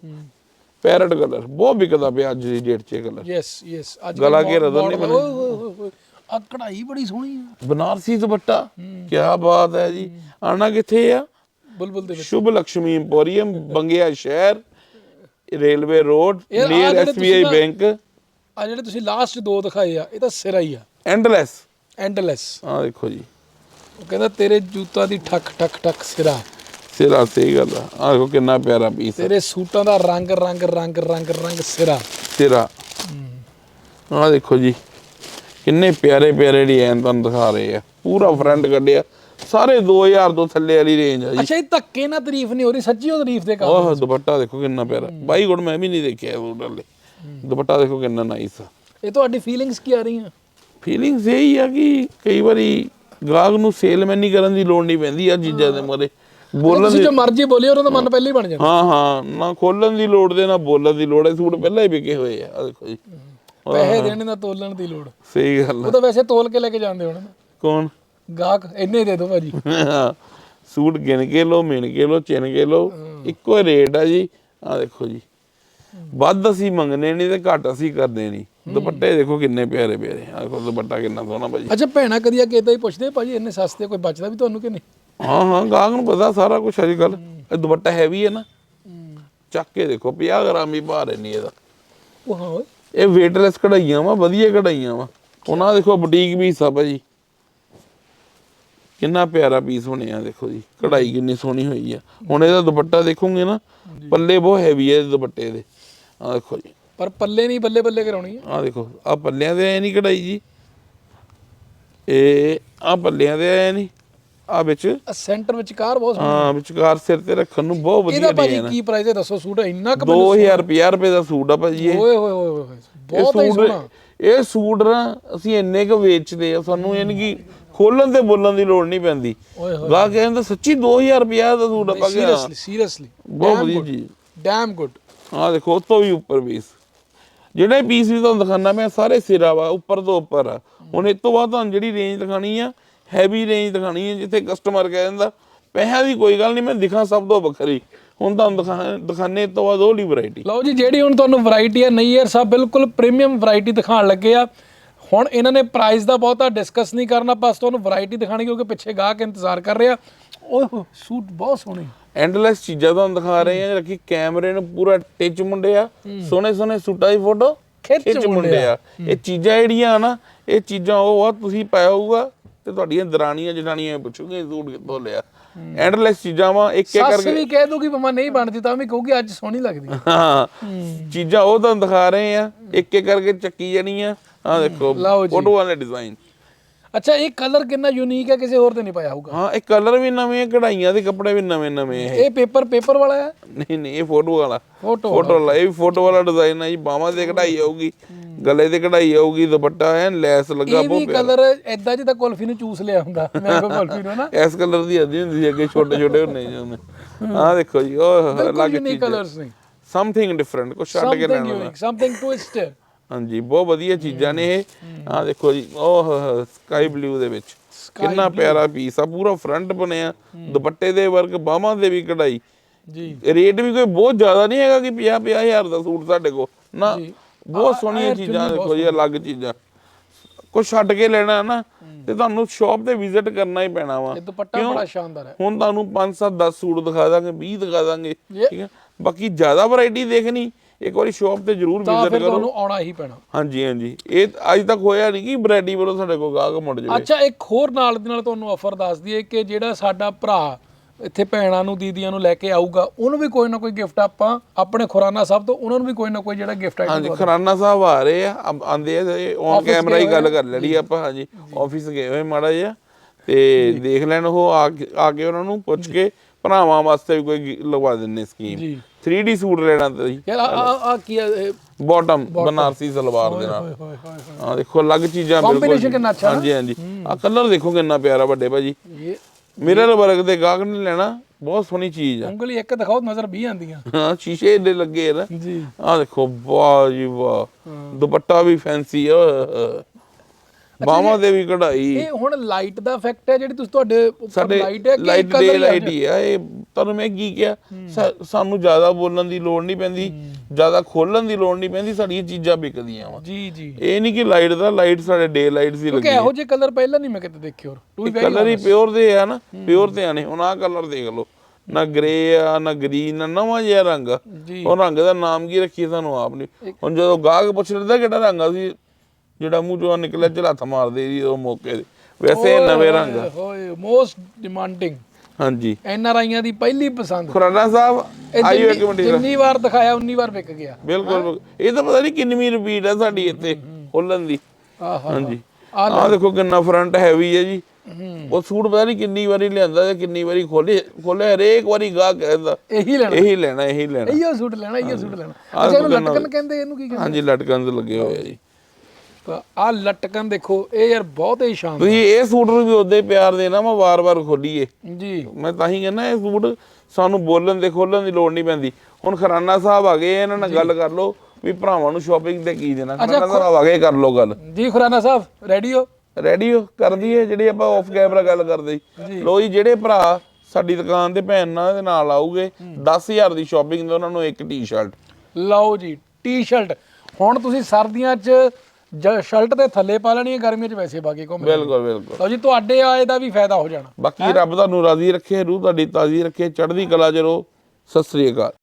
ਪੈਰਟ ਕਲਰ ਬਹੁਤ ਵਿਕਦਾ ਪਿਆ ਅੱਜ ਦੀ ਡੇਟ 'ਚ ਕਲਰ। ਯੈਸ ਯੈਸ ਅੱਜ ਗਲਾ ਘੇਰਾ ਤਾਂ ਨਹੀਂ ਆ ਕਢਾਈ ਬੜੀ ਸੋਹਣੀ ਆ। ਬਨਾਰਸੀ ਦੁਪੱਟਾ ਕੀ ਬਾਤ ਹੈ ਜੀ। ਆਣਾ ਕਿੱਥੇ ਆ? ਬੁਲਬੁਲ ਦੇ ਵਿੱਚ। ਸ਼ੁਭ ਲక్ష్ਮੀ ਇੰਪੋਰੀਅਮ ਬੰਗਿਆ ਸ਼ਹਿਰ। ਰੇਲਵੇ ਰੋਡ ਆਹ ਨੀਅਰ ਜਿਹੜੇ ਐਸਬੀਆਈ ਬੈਂਕ ਆ ਜਿਹੜੇ ਤੁਸੀਂ ਲਾਸਟ ਦੋ ਦਿਖਾਏ ਆ ਇਹ ਤਾਂ ਸਿਰਾ ਹੀ ਆ। ਐਂਡਲੈਸ ਐਂਡਲੈਸ ਆ ਦੇਖੋ ਜੀ। ਉਹ ਕਹਿੰਦਾ ਤੇਰੇ ਜੂਤਾਂ ਦੀ ਠੱਕ ਠੱਕ ਠੱਕ ਸਿਰਾ। ਸਿਰਾ ਸਹੀ ਗੱਲ ਆ। ਆਹ ਦੇਖੋ ਕਿੰਨਾ ਪਿਆਰਾ ਪੀਸ ਤੇਰੇ ਸੂਟਾਂ ਦਾ ਰੰਗ ਰੰਗ ਰੰਗ ਰੰਗ ਰੰਗ ਸਿਰਾ। ਸਿਰਾ। ਆ ਦੇਖੋ ਜੀ। ਕਿੰਨੇ ਪਿਆਰੇ ਪਿਆਰੇ ਡਿਜ਼ਾਈਨ ਤੁਹਾਨੂੰ ਦਿਖਾ ਰਹੇ ਆ। ਪੂਰਾ ਫਰੰਟ ਕੱਢਿਆ। ਸਾਰੇ 2000 ਤੋਂ ਥੱਲੇ ਵਾਲੀ ਰੇਂਜ ਆ ਜੀ। ਅੱਛਾ ਇਹ ਧੱਕੇ ਨਾਲ ਤਾਰੀਫ ਨਹੀਂ ਹੋ ਰਹੀ ਸੱਚੀ ਉਹ ਤਾਰੀਫ ਦੇ ਕੰਮ ਉਹ ਦੁਪੱਟਾ ਦੇਖੋ ਕਿੰਨਾ ਪਿਆਰਾ। ਬਾਈ ਗੁੜ ਮੈਂ ਵੀ ਨਹੀਂ ਦੇਖਿਆ ਉਹ ਡੱਲੇ ਦੁਪੱਟਾ ਦੇਖੋ ਕਿੰਨਾ ਨਾਈਸ ਆ। ਇਹ ਤੁਹਾਡੀ ਫੀਲਿੰਗਸ ਕੀ ਆ ਰਹੀਆਂ? ਫੀਲਿੰਗਸ ਇਹ ਹੀ ਆ ਕਿ ਕਈ ਵਾਰੀ ਗਾਹਕ ਨੂੰ ਸੇਲਮੈਨ ਨਹੀਂ ਕਰਨ ਦੀ ਲੋੜ ਨਹੀਂ ਪੈਂਦੀ ਆ ਚੀਜ਼ਾਂ ਦੇ ਮਰੇ ਬੋਲਣ ਤੁਸੀਂ ਜੋ ਮਰਜ਼ੀ ਬੋਲਿਓ ਉਹਨਾਂ ਦਾ ਮਨ ਪਹਿਲਾਂ ਹੀ ਬਣ ਜਾਂਦਾ। ਹਾਂ ਹਾਂ। ਨਾ ਖੋਲਣ ਦੀ ਲੋੜ ਦੇ ਨਾ ਬੋਲਣ ਦੀ ਲੋੜ ਹੈ। ਸੂਟ ਪਹਿਲਾਂ ਹੀ ਵਿਕੇ ਹੋਏ ਆ ਦੇਖੋ ਜੀ। ਪੈਸੇ ਦੇਣੇ ਦਾ ਤੋਲਣ ਦੀ ਲੋੜ। ਸਹੀ ਗੱਲ ਉਹ ਤਾਂ ਵੈਸੇ ਤੋਲ ਕੇ ਲੈ ਕੇ ਜਾਂਦੇ ਹੋਣੇ ਕੌਣ? ਗਾਹਕ ਇੰਨੇ ਦੇ ਦਿਓ ਭਾਜੀ। ਸੂਟ ਗਿਣ ਕੇ ਲੋ ਮਿਣ ਕੇ ਲੋ ਚਿਣ ਕੇ ਲੋ ਇੱਕੋ ਰੇਟ ਆ ਜੀ। ਆ ਦੇਖੋ ਜੀ। ਵੱਧ ਅਸੀਂ ਮੰਗਨੇ ਨਹੀਂ ਤੇ ਘੱਟ ਅਸੀਂ ਕਰਦੇ ਨਹੀਂ। ਦੁਪੱਟੇ ਦੇਖੋ ਕਿੰਨੇ ਪਿਆਰੇ ਪਿਆਰੇ। ਆ ਦੇਖੋ ਦੁਪੱਟਾ ਕਿੰਨਾ ਸੋਹਣਾ ਭਾਜੀ। ਅੱਛਾ ਭੈਣਾ ਕਦੀ ਆ ਕੇ ਹੀ ਪੁੱਛਦੇ ਭਾਜੀ ਇੰਨੇ ਸਸਤੇ ਕੋਈ ਬਚਦਾ ਵੀ ਤੁਹਾਨੂੰ ਕਿ ਨਹੀਂ? ਹਾਂ ਹਾਂ ਗਾਹਕ ਨੂੰ ਪਤਾ ਸਾਰਾ ਕੁਝ ਅੱਜ ਕੱਲ ਇਹ ਦੁਪੱਟਾ ਹੈਵੀ ਹੈ ਨਾ। ਚੱਕ ਕੇ ਦੇਖੋ 50 ਗ੍ਰਾਮ ਹੀ ਭਾਰ ਨਹੀਂ ਇਹਦਾ। ਉਹ ਹਾਂ ਇਹ ਵੇਟਲੈਸ ਕਢਾਈਆਂ ਵਾ ਵਧੀਆ ਕਢਾਈਆਂ ਵਾ। ਉਹਨਾਂ ਦੇਖੋ ਬੁਟੀਕ ਪੀਸ ਆ ਭਾਜੀ। ਕਿੰਨਾ ਪਿਆਰਾ ਪੀਸ ਬਣਿਆ ਦੇਖੋ ਜੀ। ਕਢਾਈ ਕਿੰਨੀ ਸੋਹਣੀ ਹੋਈ ਆ। ਹੁਣ ਇਹਦਾ ਦੁਪੱਟਾ ਦੇਖੋਗੇ ਨਾ ਪੱਲੇ ਬਹੁਤ ਹੈਵੀ ਹੈ ਦੁਪੱਟੇ ਦੇ। ਆ ਦੇਖੋ ਜੀ। ਪਰ ਪੱਲੇ ਨਹੀਂ ਬੱਲੇ ਬੱਲੇ ਕਰਾਉਣੀ ਆ। ਆ ਦੇਖੋ ਆ ਪੱਲਿਆਂ ਦੇ ਐ ਨਹੀਂ ਕਢਾਈ ਜੀ। ਇਹ ਆ ਪੱਲਿਆਂ ਦੇ ਐ ਨਹੀਂ ਆ ਵਿੱਚ ਆ ਸੈਂਟਰ ਵਿੱਚ ਕਾਰ ਬਹੁਤ ਸੋਹਣਾ ਹਾਂ ਵਿਚਕਾਰ ਸਿਰ ਤੇ ਰੱਖਣ ਨੂੰ ਬਹੁਤ ਵਧੀਆ ਇਹਦਾ ਭਾਜੀ ਕੀ ਪ੍ਰਾਈਸ ਹੈ ਦੱਸੋ ਸੂਟ? ਇੰਨਾ ਕੁ 2000 ਰੁਪਿਆ ਰੁਪਏ ਦਾ ਸੂਟ ਆ ਭਾਜੀ ਇਹ। ਓਏ ਹੋਏ ਹੋਏ ਬਹੁਤ ਹੀ ਸੋਹਣਾ। ਇਹ ਸੂਟ ਨਾ ਅਸੀਂ ਇੰਨੇ ਕੁ ਵੇਚਦੇ ਆ ਸਾਨੂੰ ਯਾਨੀ ਕਿ ਖੋਲਣ ਤੇ ਬੋਲਣ ਦੀ ਲੋੜ ਨਹੀਂ ਪੈਂਦੀ। ਓਏ ਹੋਏ। ਗਾ ਕਹਿੰਦਾ ਸੱਚੀ 2000 ਰੁਪਿਆ ਦਾ ਸੂਟ ਆਪਾਂ ਗਿਆ। ਸੀਰੀਅਸਲੀ ਸੀਰੀਅਸਲੀ ਬਹੁਤ ਵਧੀਆ ਚੀਜ਼। ਡੈਮ ਗੁੱਡ ਆ ਦੇਖੋ ਉਸ ਤੋਂ ਵੀ ਉੱਪਰ ਪੀਸ ਜਿਹੜੇ ਪੀਸ ਵੀ ਤੁਹਾਨੂੰ ਦਿਖਾਣਾ ਮੈਂ ਸਾਰੇ ਸਿਰਾ ਵਾ ਉੱਪਰ ਤੋਂ ਉੱਪਰ ਆ। ਹੁਣ ਇਸ ਤੋਂ ਬਾਅਦ ਤੁਹਾਨੂੰ ਜਿਹੜੀ ਰੇਂਜ ਦਿਖਾਣੀ ਆ ਹੈਵੀ ਰੇਂਜ ਦਿਖਾਣੀ ਹੈ ਜਿੱਥੇ ਕਸਟਮਰ ਕਹਿ ਦਿੰਦਾ ਪੈਸਿਆਂ ਦੀ ਕੋਈ ਗੱਲ ਨਹੀਂ ਮੈਂ ਦਿਖਾਂ ਸਭ ਤੋਂ ਵੱਖਰੀ। ਹੁਣ ਤੁਹਾਨੂੰ ਦਿਖਾ ਦਿਖਾਣੇ ਤੋਂ ਬਾਅਦ ਉਹ ਲਈ ਵੈਰਾਈਟੀ ਲਓ ਜੀ ਜਿਹੜੀ ਹੁਣ ਤੁਹਾਨੂੰ ਵੈਰਾਈਟੀ ਹੈ ਨਈਅਰ ਸਾਹਿਬ ਬਿਲਕੁਲ ਪ੍ਰੀਮੀਅਮ ਵੈਰਾਈਟੀ ਦਿਖਾਉਣ ਲੱਗੇ ਆ। ਹੁਣ ਇਹਨਾਂ ਨੇ ਪ੍ਰਾਈਸ ਦਾ ਬਹੁਤਾ ਡਿਸਕਸ ਨਹੀਂ ਕਰਨਾ ਬਸ ਤੁਹਾਨੂੰ ਵੈਰਾਈਟੀ ਦਿਖਾਣੀ ਕਿਉਂਕਿ ਪਿੱਛੇ ਗਾਹਕ ਇੰਤਜ਼ਾਰ ਕਰ ਰਿਹਾ ਓਏ ਹੋਏ ਸੂਟ ਬਹੁਤ ਸੋਹਣੇ ਐਂਡਲੈਸ ਚੀਜ਼ਾਂ ਤੁਹਾਨੂੰ ਦਿਖਾ ਰਹੇ ਆ ਰੱਖੀ ਕੈਮਰੇ ਨੂੰ ਪੂਰਾ ਟਿਚ ਮੁੰਡਿਆ ਸੋਹਣੇ ਸੋਹਣੇ ਸੂਟਾਂ ਦੀ ਫੋਟੋ ਖਿੱਚ ਮੁੰਡਿਆ ਇਹ ਚੀਜ਼ਾਂ ਜਿਹੜੀਆਂ ਆ ਨਾ ਇਹ ਚੀਜ਼ਾਂ ਉਹ ਆ ਤੁਸੀਂ ਪਾਇਆ ਹੋਊਗਾ ਤੇ ਤੁਹਾਡੀਆਂ ਦਰਾਣੀਆਂ ਜਠਾਣੀਆਂ ਪੁੱਛੂਗੇ ਸੂਟ ਕਿੱਥੋਂ ਲਿਆ? ਐਂਡਲੈਸ ਚੀਜ਼ਾਂ ਵਾ ਇੱਕ ਇੱਕ ਸੱਸ ਕਰਕੇ ਵੀ ਕਹਿ ਦੂਗੀ ਮਮਾ ਨਹੀਂ ਬਣਦੀ ਤਾਂ ਵੀ ਕਹੂਗੀ ਅੱਜ ਸੋਹਣੀ ਲੱਗਦੀ। ਹੈ। ਹਾਂ। ਚੀਜ਼ਾਂ ਉਹ ਤੁਹਾਨੂੰ ਦਿਖਾ ਰਹੇ ਆ ਇੱਕ ਇੱਕ ਕਰਕੇ ਚੱਕੀ ਜਾਣੀਆਂ। ਆ ਦੇਖੋ ਲਓ ਜੀ। ਫੋਟੋ ਵਾਲੇ ਡਿਜ਼ਾਈਨ ਅੱਛਾ ਇਹ ਕਲਰ ਕਿੰਨਾ ਯੂਨੀਕ ਹੈ ਕਿਸੇ ਹੋਰ ਤੇ ਨਹੀਂ ਪਾਇਆ ਹੋਊਗਾ? ਹਾਂ ਇਹ ਕਲਰ ਵੀ ਨਵੇਂ ਆ ਕਢਾਈਆਂ ਦੇ ਕੱਪੜੇ ਵੀ ਨਵੇਂ ਨਵੇਂ ਇਹ। ਇਹ ਪੇਪਰ ਪੇਪਰ ਵਾਲਾ ਹੈ? ਨਹੀਂ ਨਹੀਂ ਇਹ ਫੋਟੋ ਵਾਲਾ। ਫੋਟੋ ਫੋਟੋ ਵਾਲਾ ਇਹ ਵੀ ਫੋਟੋ ਵਾਲਾ ਡਿਜ਼ਾਈਨ ਹੈ ਜੀ ਬਾਹਾਂ ਤੇ ਕਢਾਈ ਆਊਗੀ ਗਲੇ ਤੇ ਕਢਾਈ ਆਊਗੀ ਦੁਪੱਟਾ ਐ ਲੈਸ ਲੱਗਾ ਇਹ ਵੀ ਕਲਰ ਐਦਾਂ ਜਿੱਦਾਂ ਕੁਲਫੀ ਨੂੰ ਚੂਸ ਲਿਆ ਹੁੰਦਾ ਮੈਂਗੋ ਕੁਲਫੀ ਨੂੰ ਨਾ। ਇਸ ਕਲਰ ਦੀ ਆਦੀ ਹੁੰਦੀ ਸੀ ਅੱਗੇ ਛੋਟੇ ਛੋਟੇ ਹੁੰਦੇ ਉਹਨੇ। ਆਹ ਦੇਖੋ ਜੀ ਉਹ ਅਲੱਗ ਯੂਨੀਕ ਚੀਜ਼ ਕਲਰਸ ਨੇ। ਸਮਥਿੰਗ ਡਿਫਰੈਂਟ ਕੁਛ ਛੱਡ ਕੇ ਲੈਣਾ। ਯੂਨੀਕ ਸਮਥਿੰਗ ਟਵਿਸਟ ਹਾਂਜੀ ਬਹੁਤ ਵਧੀਆ ਚੀਜ਼ਾਂ ਨੇ ਇਹ। ਆਹ ਦੇਖੋ ਜੀ ਉਹ ਸਕਾਈ ਬਲੂ ਦੇ ਵਿੱਚ। ਕਿੰਨਾ ਪਿਆਰਾ ਪੀਸ ਆ ਪੂਰਾ ਫਰੰਟ ਬਣਿਆ। ਦੁਪੱਟੇ ਦੇ ਵਰਕ ਬਾਹਾਂ ਦੇ ਵੀ ਕਢਾਈ। ਜੀ। ਰੇਟ ਵੀ ਕੋਈ ਬਹੁਤ ਜ਼ਿਆਦਾ ਨਹੀਂ ਹੈਗਾ ਕਿ 50 ਹਜ਼ਾਰ ਦਾ ਸੂਟ ਸਾਡੇ ਕੋਲ। ਨਾ ਬਹੁਤ ਸੋਹਣੀਆਂ ਚੀਜ਼ਾਂ ਦੇਖੋ ਜੀ ਅਲੱਗ ਚੀਜ਼ਾਂ। ਕੁਛ ਛੱਡ ਕੇ ਲੈਣਾ ਨਾ ਤੇ ਤੁਹਾਨੂੰ ਸ਼ਾਪ ਤੇ ਵਿਜ਼ਿਟ ਕਰਨਾ ਹੀ ਪੈਣਾ ਵਾ। ਇਹ ਦੁਪੱਟਾ ਬੜਾ ਸ਼ਾਨਦਾਰ ਹੈ। ਹੁਣ ਤੁਹਾਨੂੰ 5 7 10 ਸੂਟ ਦਿਖਾ ਦਾਂਗੇ 20 ਦਿਖਾ ਦਾਂਗੇ ਠੀਕ ਹੈ? ਬਾਕੀ ਜ਼ਿਆਦਾ ਵੈਰਾਈਟੀ ਦੇਖਣੀ ਇੱਕ ਵਾਰੀ ਸ਼ਾਪ ਤੇ ਜ਼ਰੂਰ ਤਾਂ ਵਿਜ਼ਿਟ ਫਿਰ ਕਰੋ। ਤੁਹਾਨੂੰ ਆਉਣਾ ਹੀ ਪੈਣਾ। ਹਾਂਜੀ ਹਾਂਜੀ। ਇਹ ਅੱਜ ਤੱਕ ਹੋਇਆ ਨਹੀਂ ਕਿ ਵੈਰਾਈਟੀ ਵੱਲੋਂ ਸਾਡੇ ਕੋਲ ਗਾਹਕ ਮੁੜ ਜਾਵੇ। ਅੱਛਾ ਇੱਕ ਹੋਰ ਨਾਲ ਦੇ ਨਾਲ ਤੁਹਾਨੂੰ ਆਫਰ ਦੱਸ ਦਈਏ ਕਿ ਜਿਹੜਾ ਸਾਡਾ ਭਰਾ ਇੱਥੇ ਭੈਣਾਂ ਨੂੰ ਦੀਦੀਆਂ ਨੂੰ ਲੈ ਕੇ ਆਊਗਾ ਉਹਨੂੰ ਵੀ ਕੋਈ ਨਾ ਕੋਈ ਗਿਫਟ ਆਪਾਂ ਆਪਣੇ ਖੁਰਾਨਾ ਸਾਹਿਬ ਤੋਂ ਉਹਨਾਂ ਨੂੰ ਵੀ ਕੋਈ ਨਾ ਕੋਈ ਜਿਹੜਾ ਗਿਫਟ ਆਈਟਮ ਹਾਂਜੀ ਖਰਾਨਾ ਸਾਹਿਬ ਆ ਰਹੇ ਆ ਆਂਦੇ ਆ ਔਨ ਕੈਮਰਾ ਹੀ ਗੱਲ ਕਰ ਲੈਣੀ ਆਪਾਂ ਹਾਂਜੀ। ਆਫਿਸ ਗਏ ਹੋਏ ਮਾੜਾ ਜਿਹਾ ਤੇ ਦੇਖ ਲੈਣ ਉਹ ਆ ਕੇ- ਆ ਕੇ ਉਹਨਾਂ ਨੂੰ ਪੁੱਛ ਕੇ ਭਰਾਵਾਂ ਵਾਸਤੇ ਵੀ ਕੋਈ ਗਿ- ਲਗਵਾ ਦਿੰਨੇ ਸਕੀਮ ਜੀ। 3D ਸੂਟ ਲੈਣਾ ਤੁਸੀਂ ਯਾਰ ਆ ਆ- ਕੀ ਹੈ? ਬਾਟਮ ਬਨਾਰਸੀ ਸਲਵਾਰ ਦੇ ਨਾਲ। ਆ ਦੇਖੋ ਅਲੱਗ ਚੀਜ਼ਾਂ Combination ਕਿੰਨਾ ਅੱਛਾ? ਹਾਂਜੀ ਹਾਂਜੀ। ਆ ਕਲਰ ਦੇਖੋ ਕਿੰਨਾ ਪਿਆਰਾ ਵੱਡੇ ਭਾਜੀ। ਮਿਰਰ ਵਰਕ ਦੇ ਗਾਹਕ ਨੇ ਲੈਣਾ ਬਹੁਤ ਸੋਹਣੀ ਚੀਜ਼ ਆ। ਉਂਗਲੀ ਇੱਕ ਦਿਖਾਓ ਨਜ਼ਰ 20 ਆਂਦੀਆਂ ਹਾਂ ਸ਼ੀਸ਼ੇ ਦੇ ਲੱਗੇ ਨਾ। ਜੀ। ਆ ਦੇਖੋ ਵਾਹ ਜੀ ਵਾਹ। ਦੁਪੱਟਾ ਵੀ ਫੈਂਸੀ ਆ ਬਾਹਾਂ ਦੇ ਵੀ ਕਢਾਈ। ਇਹ ਹੁਣ ਲਾਈਟ ਦਾ ਇਫੈਕਟ ਹੈ ਜਿਹੜੀ ਤੁਸੀਂ ਤੁਹਾਡੇ ਉੱਪਰ ਲਾਈਟ ਹੈ ਕਿ ਲਾਈਟ ਦੇ ਹੀ ਲਾਈਟ ਹੀ ਆ ਇਹ ਤੁਹਾਨੂੰ ਮੈਂ ਕੀ ਕਿਹਾ? ਸਾਨੂੰ ਜ਼ਿਆਦਾ ਬੋਲਣ ਦੀ ਲੋੜ ਨਹੀਂ ਪੈਂਦੀ ਜ਼ਿਆਦਾ ਖੋਲਣ ਦੀ ਲੋੜ ਨਹੀਂ ਪੈਂਦੀ ਸਾਡੀਆਂ ਚੀਜ਼ਾਂ ਵਿਕਦੀਆਂ ਵਾ। ਜੀ ਜੀ। ਇਹ ਨਹੀਂ ਕਿ ਲਾਈਟ ਦਾ ਲਾਈਟ ਸਾਡੇ ਡੇ ਹੀ ਕਿਉਂਕਿ ਲੱਗੀ ਇਹੋ ਜਿਹੇ ਕਲਰ ਪਹਿਲਾਂ ਨਹੀਂ ਮੈਂ ਕਿਤੇ ਦੇਖੇ ਹੋਰ। ਟੂ ਵੀ ਕਲਰ ਹੀ ਪਿਓਰ ਦੇ ਆ ਨਾ ਪਿਓਰ ਤੇ ਆਣੇ ਹੁਣ ਆਹ ਕਲਰ ਦੇਖ ਲਓ। ਨਾ ਗ੍ਰੇ ਆ ਨਾ ਗ੍ਰੀਨ ਨਾ ਨਵਾਂ ਜਿਹਾ ਰੰਗ। ਆ ਉਹ ਰੰਗ ਦਾ ਨਾਮ ਕੀ ਰੱਖੀਏ ਸਾਨੂੰ ਆਪ ਨਹੀਂ ਹੁਣ ਜਦੋਂ ਗਾਹਕ ਪੁੱਛ ਲੈਂਦਾ ਕਿਹੜਾ ਰੰਗ ਆ ਸੀ ਜਿਹੜਾ ਮੂੰਹ ਚੋਂ ਨਿਕਲਿਆ ਹੱਥ ਮਾਰਦੇ ਜੀ ਉਹ ਮੌਕੇ ਦੇ ਵੈਸੇ ਨਵੇਂ ਰੰਗ ਆ। ਹੋਏ ਮੋਸਟ ਡਿਮਾਂਡਿੰਗ ਹਾਂਜੀ। ਐਨ ਆਰ ਆਈਆਂ ਦੀ ਪਹਿਲੀ ਪਸੰਦ। ਖੁਰਾਨਾ ਸਾਹਿਬ ਇਹ ਆਇਓ ਇੱਕ ਜਿੰਨੀ- ਮਿੰਟ ਜਰਾ। ਜਿੰਨੀ ਵਾਰ ਦਿਖਾਇਆ ਉਨੀ ਵਾਰ ਵਿਕ ਗਿਆ। ਬਿਲਕੁਲ। ਇਹ ਤਾਂ ਪਤਾ ਨਹੀਂ ਕਿੰਨੀ ਰਿਪੀਟ ਹੈ ਸਾਡੀ ਇੱਥੇ ਖੋਲਣ ਦੀ। ਆਹਾ ਹਾਂਜੀ। ਆ ਆਹ ਦੇਖੋ ਕਿੰਨਾ ਫਰੰਟ ਹੈਵੀ ਹੈ ਜੀ। ਹੂੰ। ਉਹ ਸੂਟ ਪਤਾ ਨਹੀਂ ਕਿੰਨੀ ਵਾਰੀ ਲਿਆਂਦਾ ਤੇ ਕਿੰਨੀ ਵਾਰੀ ਖੋਲੇ ਖੋਲੇ ਹਰੇਕ ਵਾਰੀ ਗਾਹ ਕਹਿੰਦਾ ਇਹੀ ਲੈਣਾ। ਇਹੀ ਲੈਣਾ ਇਹੀ ਲੈਣਾ। ਇਹੋ ਸੂਟ ਲੈਣਾ ਇਹੋ ਸੂਟ ਲੈਣਾ। ਅੱਛਾ ਇਹਨੂੰ ਲਟਕਣ ਕਹਿੰਦੇ ਇਹਨੂੰ ਕੀ ਕਹਿੰਦੇ? ਹਾਂਜੀ ਲਟਕਣ ਤੇ ਲੱਗੇ ਹੋਏ ਆ ਜੀ। ਆ ਲਟਕਣ ਦੇਖੋ ਇਹ ਯਾਰ ਬਹੁਤ ਹੀ ਸ਼ਾਨਦਾਰ। ਤੁਸੀਂ ਇਹ ਸੂਟ ਨੂੰ ਵੀ ਉਦੋਂ ਹੀ ਪਿਆਰ ਦੇਣਾ ਮੈਂ ਵਾਰ-ਵਾਰ ਖੋਲੀਏ। ਜੀ। ਮੈਂ ਤਾਂ ਹੀ ਕਹਿੰਦਾ ਇਹ ਸੂਟ ਸਾਨੂੰ ਬੋਲਣ ਦੇ ਖੋਲਣ ਦੀ ਲੋੜ ਨਹੀਂ ਪੈਂਦੀ। ਹੁਣ ਖਰਾਨਾ ਸਾਹਿਬ ਆ ਗਏ ਇਹਨਾਂ ਨਾਲ ਗੱਲ ਕਰ ਲਓ ਵੀ ਭਰਾਵਾਂ ਨੂੰ ਸ਼ਾਪਿੰਗ ਤੇ ਕੀ ਦੇਣਾ। ਖਰਾਨਾ ਸਾਹਿਬ ਆ ਗਏ ਕਰ ਲਓ ਗੱਲ। ਜੀ ਖੁਰਾਨਾ ਸਾਹਿਬ ਰੈਡੀ ਹੋ? ਰੈਡੀ ਹੋ? ਕਰ ਦਈਏ ਜਿਹੜੀ ਆਪਾਂ ਆਫ ਕੈਮਰਾ ਗੱਲ ਕਰਦੇ ਲੋ ਜੀ। ਜਿਹੜੇ ਭਰਾ ਸਾਡੀ ਦੁਕਾਨ ਤੇ ਭੈਣ ਨਾਲ ਦੇ ਨਾਲ ਆਉਗੇ 10000 ਦੀ ਸ਼ਾਪਿੰਗ ਤੇ ਉਹਨਾਂ ਨੂੰ ਇੱਕ ਟੀ-ਸ਼ਰਟ ਲਓ ਜੀ ਟੀ-ਸ਼ਰਟ ਹੁਣ ਤੁਸੀਂ ਸਰਦੀਆਂ 'ਚ ਜ- ਸ਼ਰਟ ਦੇ ਥੱਲੇ ਪਾ ਲੈਣੀ ਹੈ ਗਰਮੀਆਂ 'ਚ ਵੈਸੇ ਪਾ ਕੇ ਘੁੰਮ ਬਿਲਕੁਲ ਬਿਲਕੁਲ। ਲਓ ਜੀ ਤੁਹਾਡੇ ਆਏ ਦਾ ਵੀ ਫਾਇਦਾ ਹੋ ਜਾਣਾ। ਬਾਕੀ ਰੱਬ ਤੁਹਾਨੂੰ ਰਾਜ਼ੀ ਰੱਖੇ ਰੂਹ ਤੁਹਾਡੀ ਤਾਜ਼ੀ ਰੱਖੇ ਚੜ੍ਹਦੀ ਕਲਾ ਚ ਰਹੋ। ਸਤਿ ਸ੍ਰੀ ਅਕਾਲ।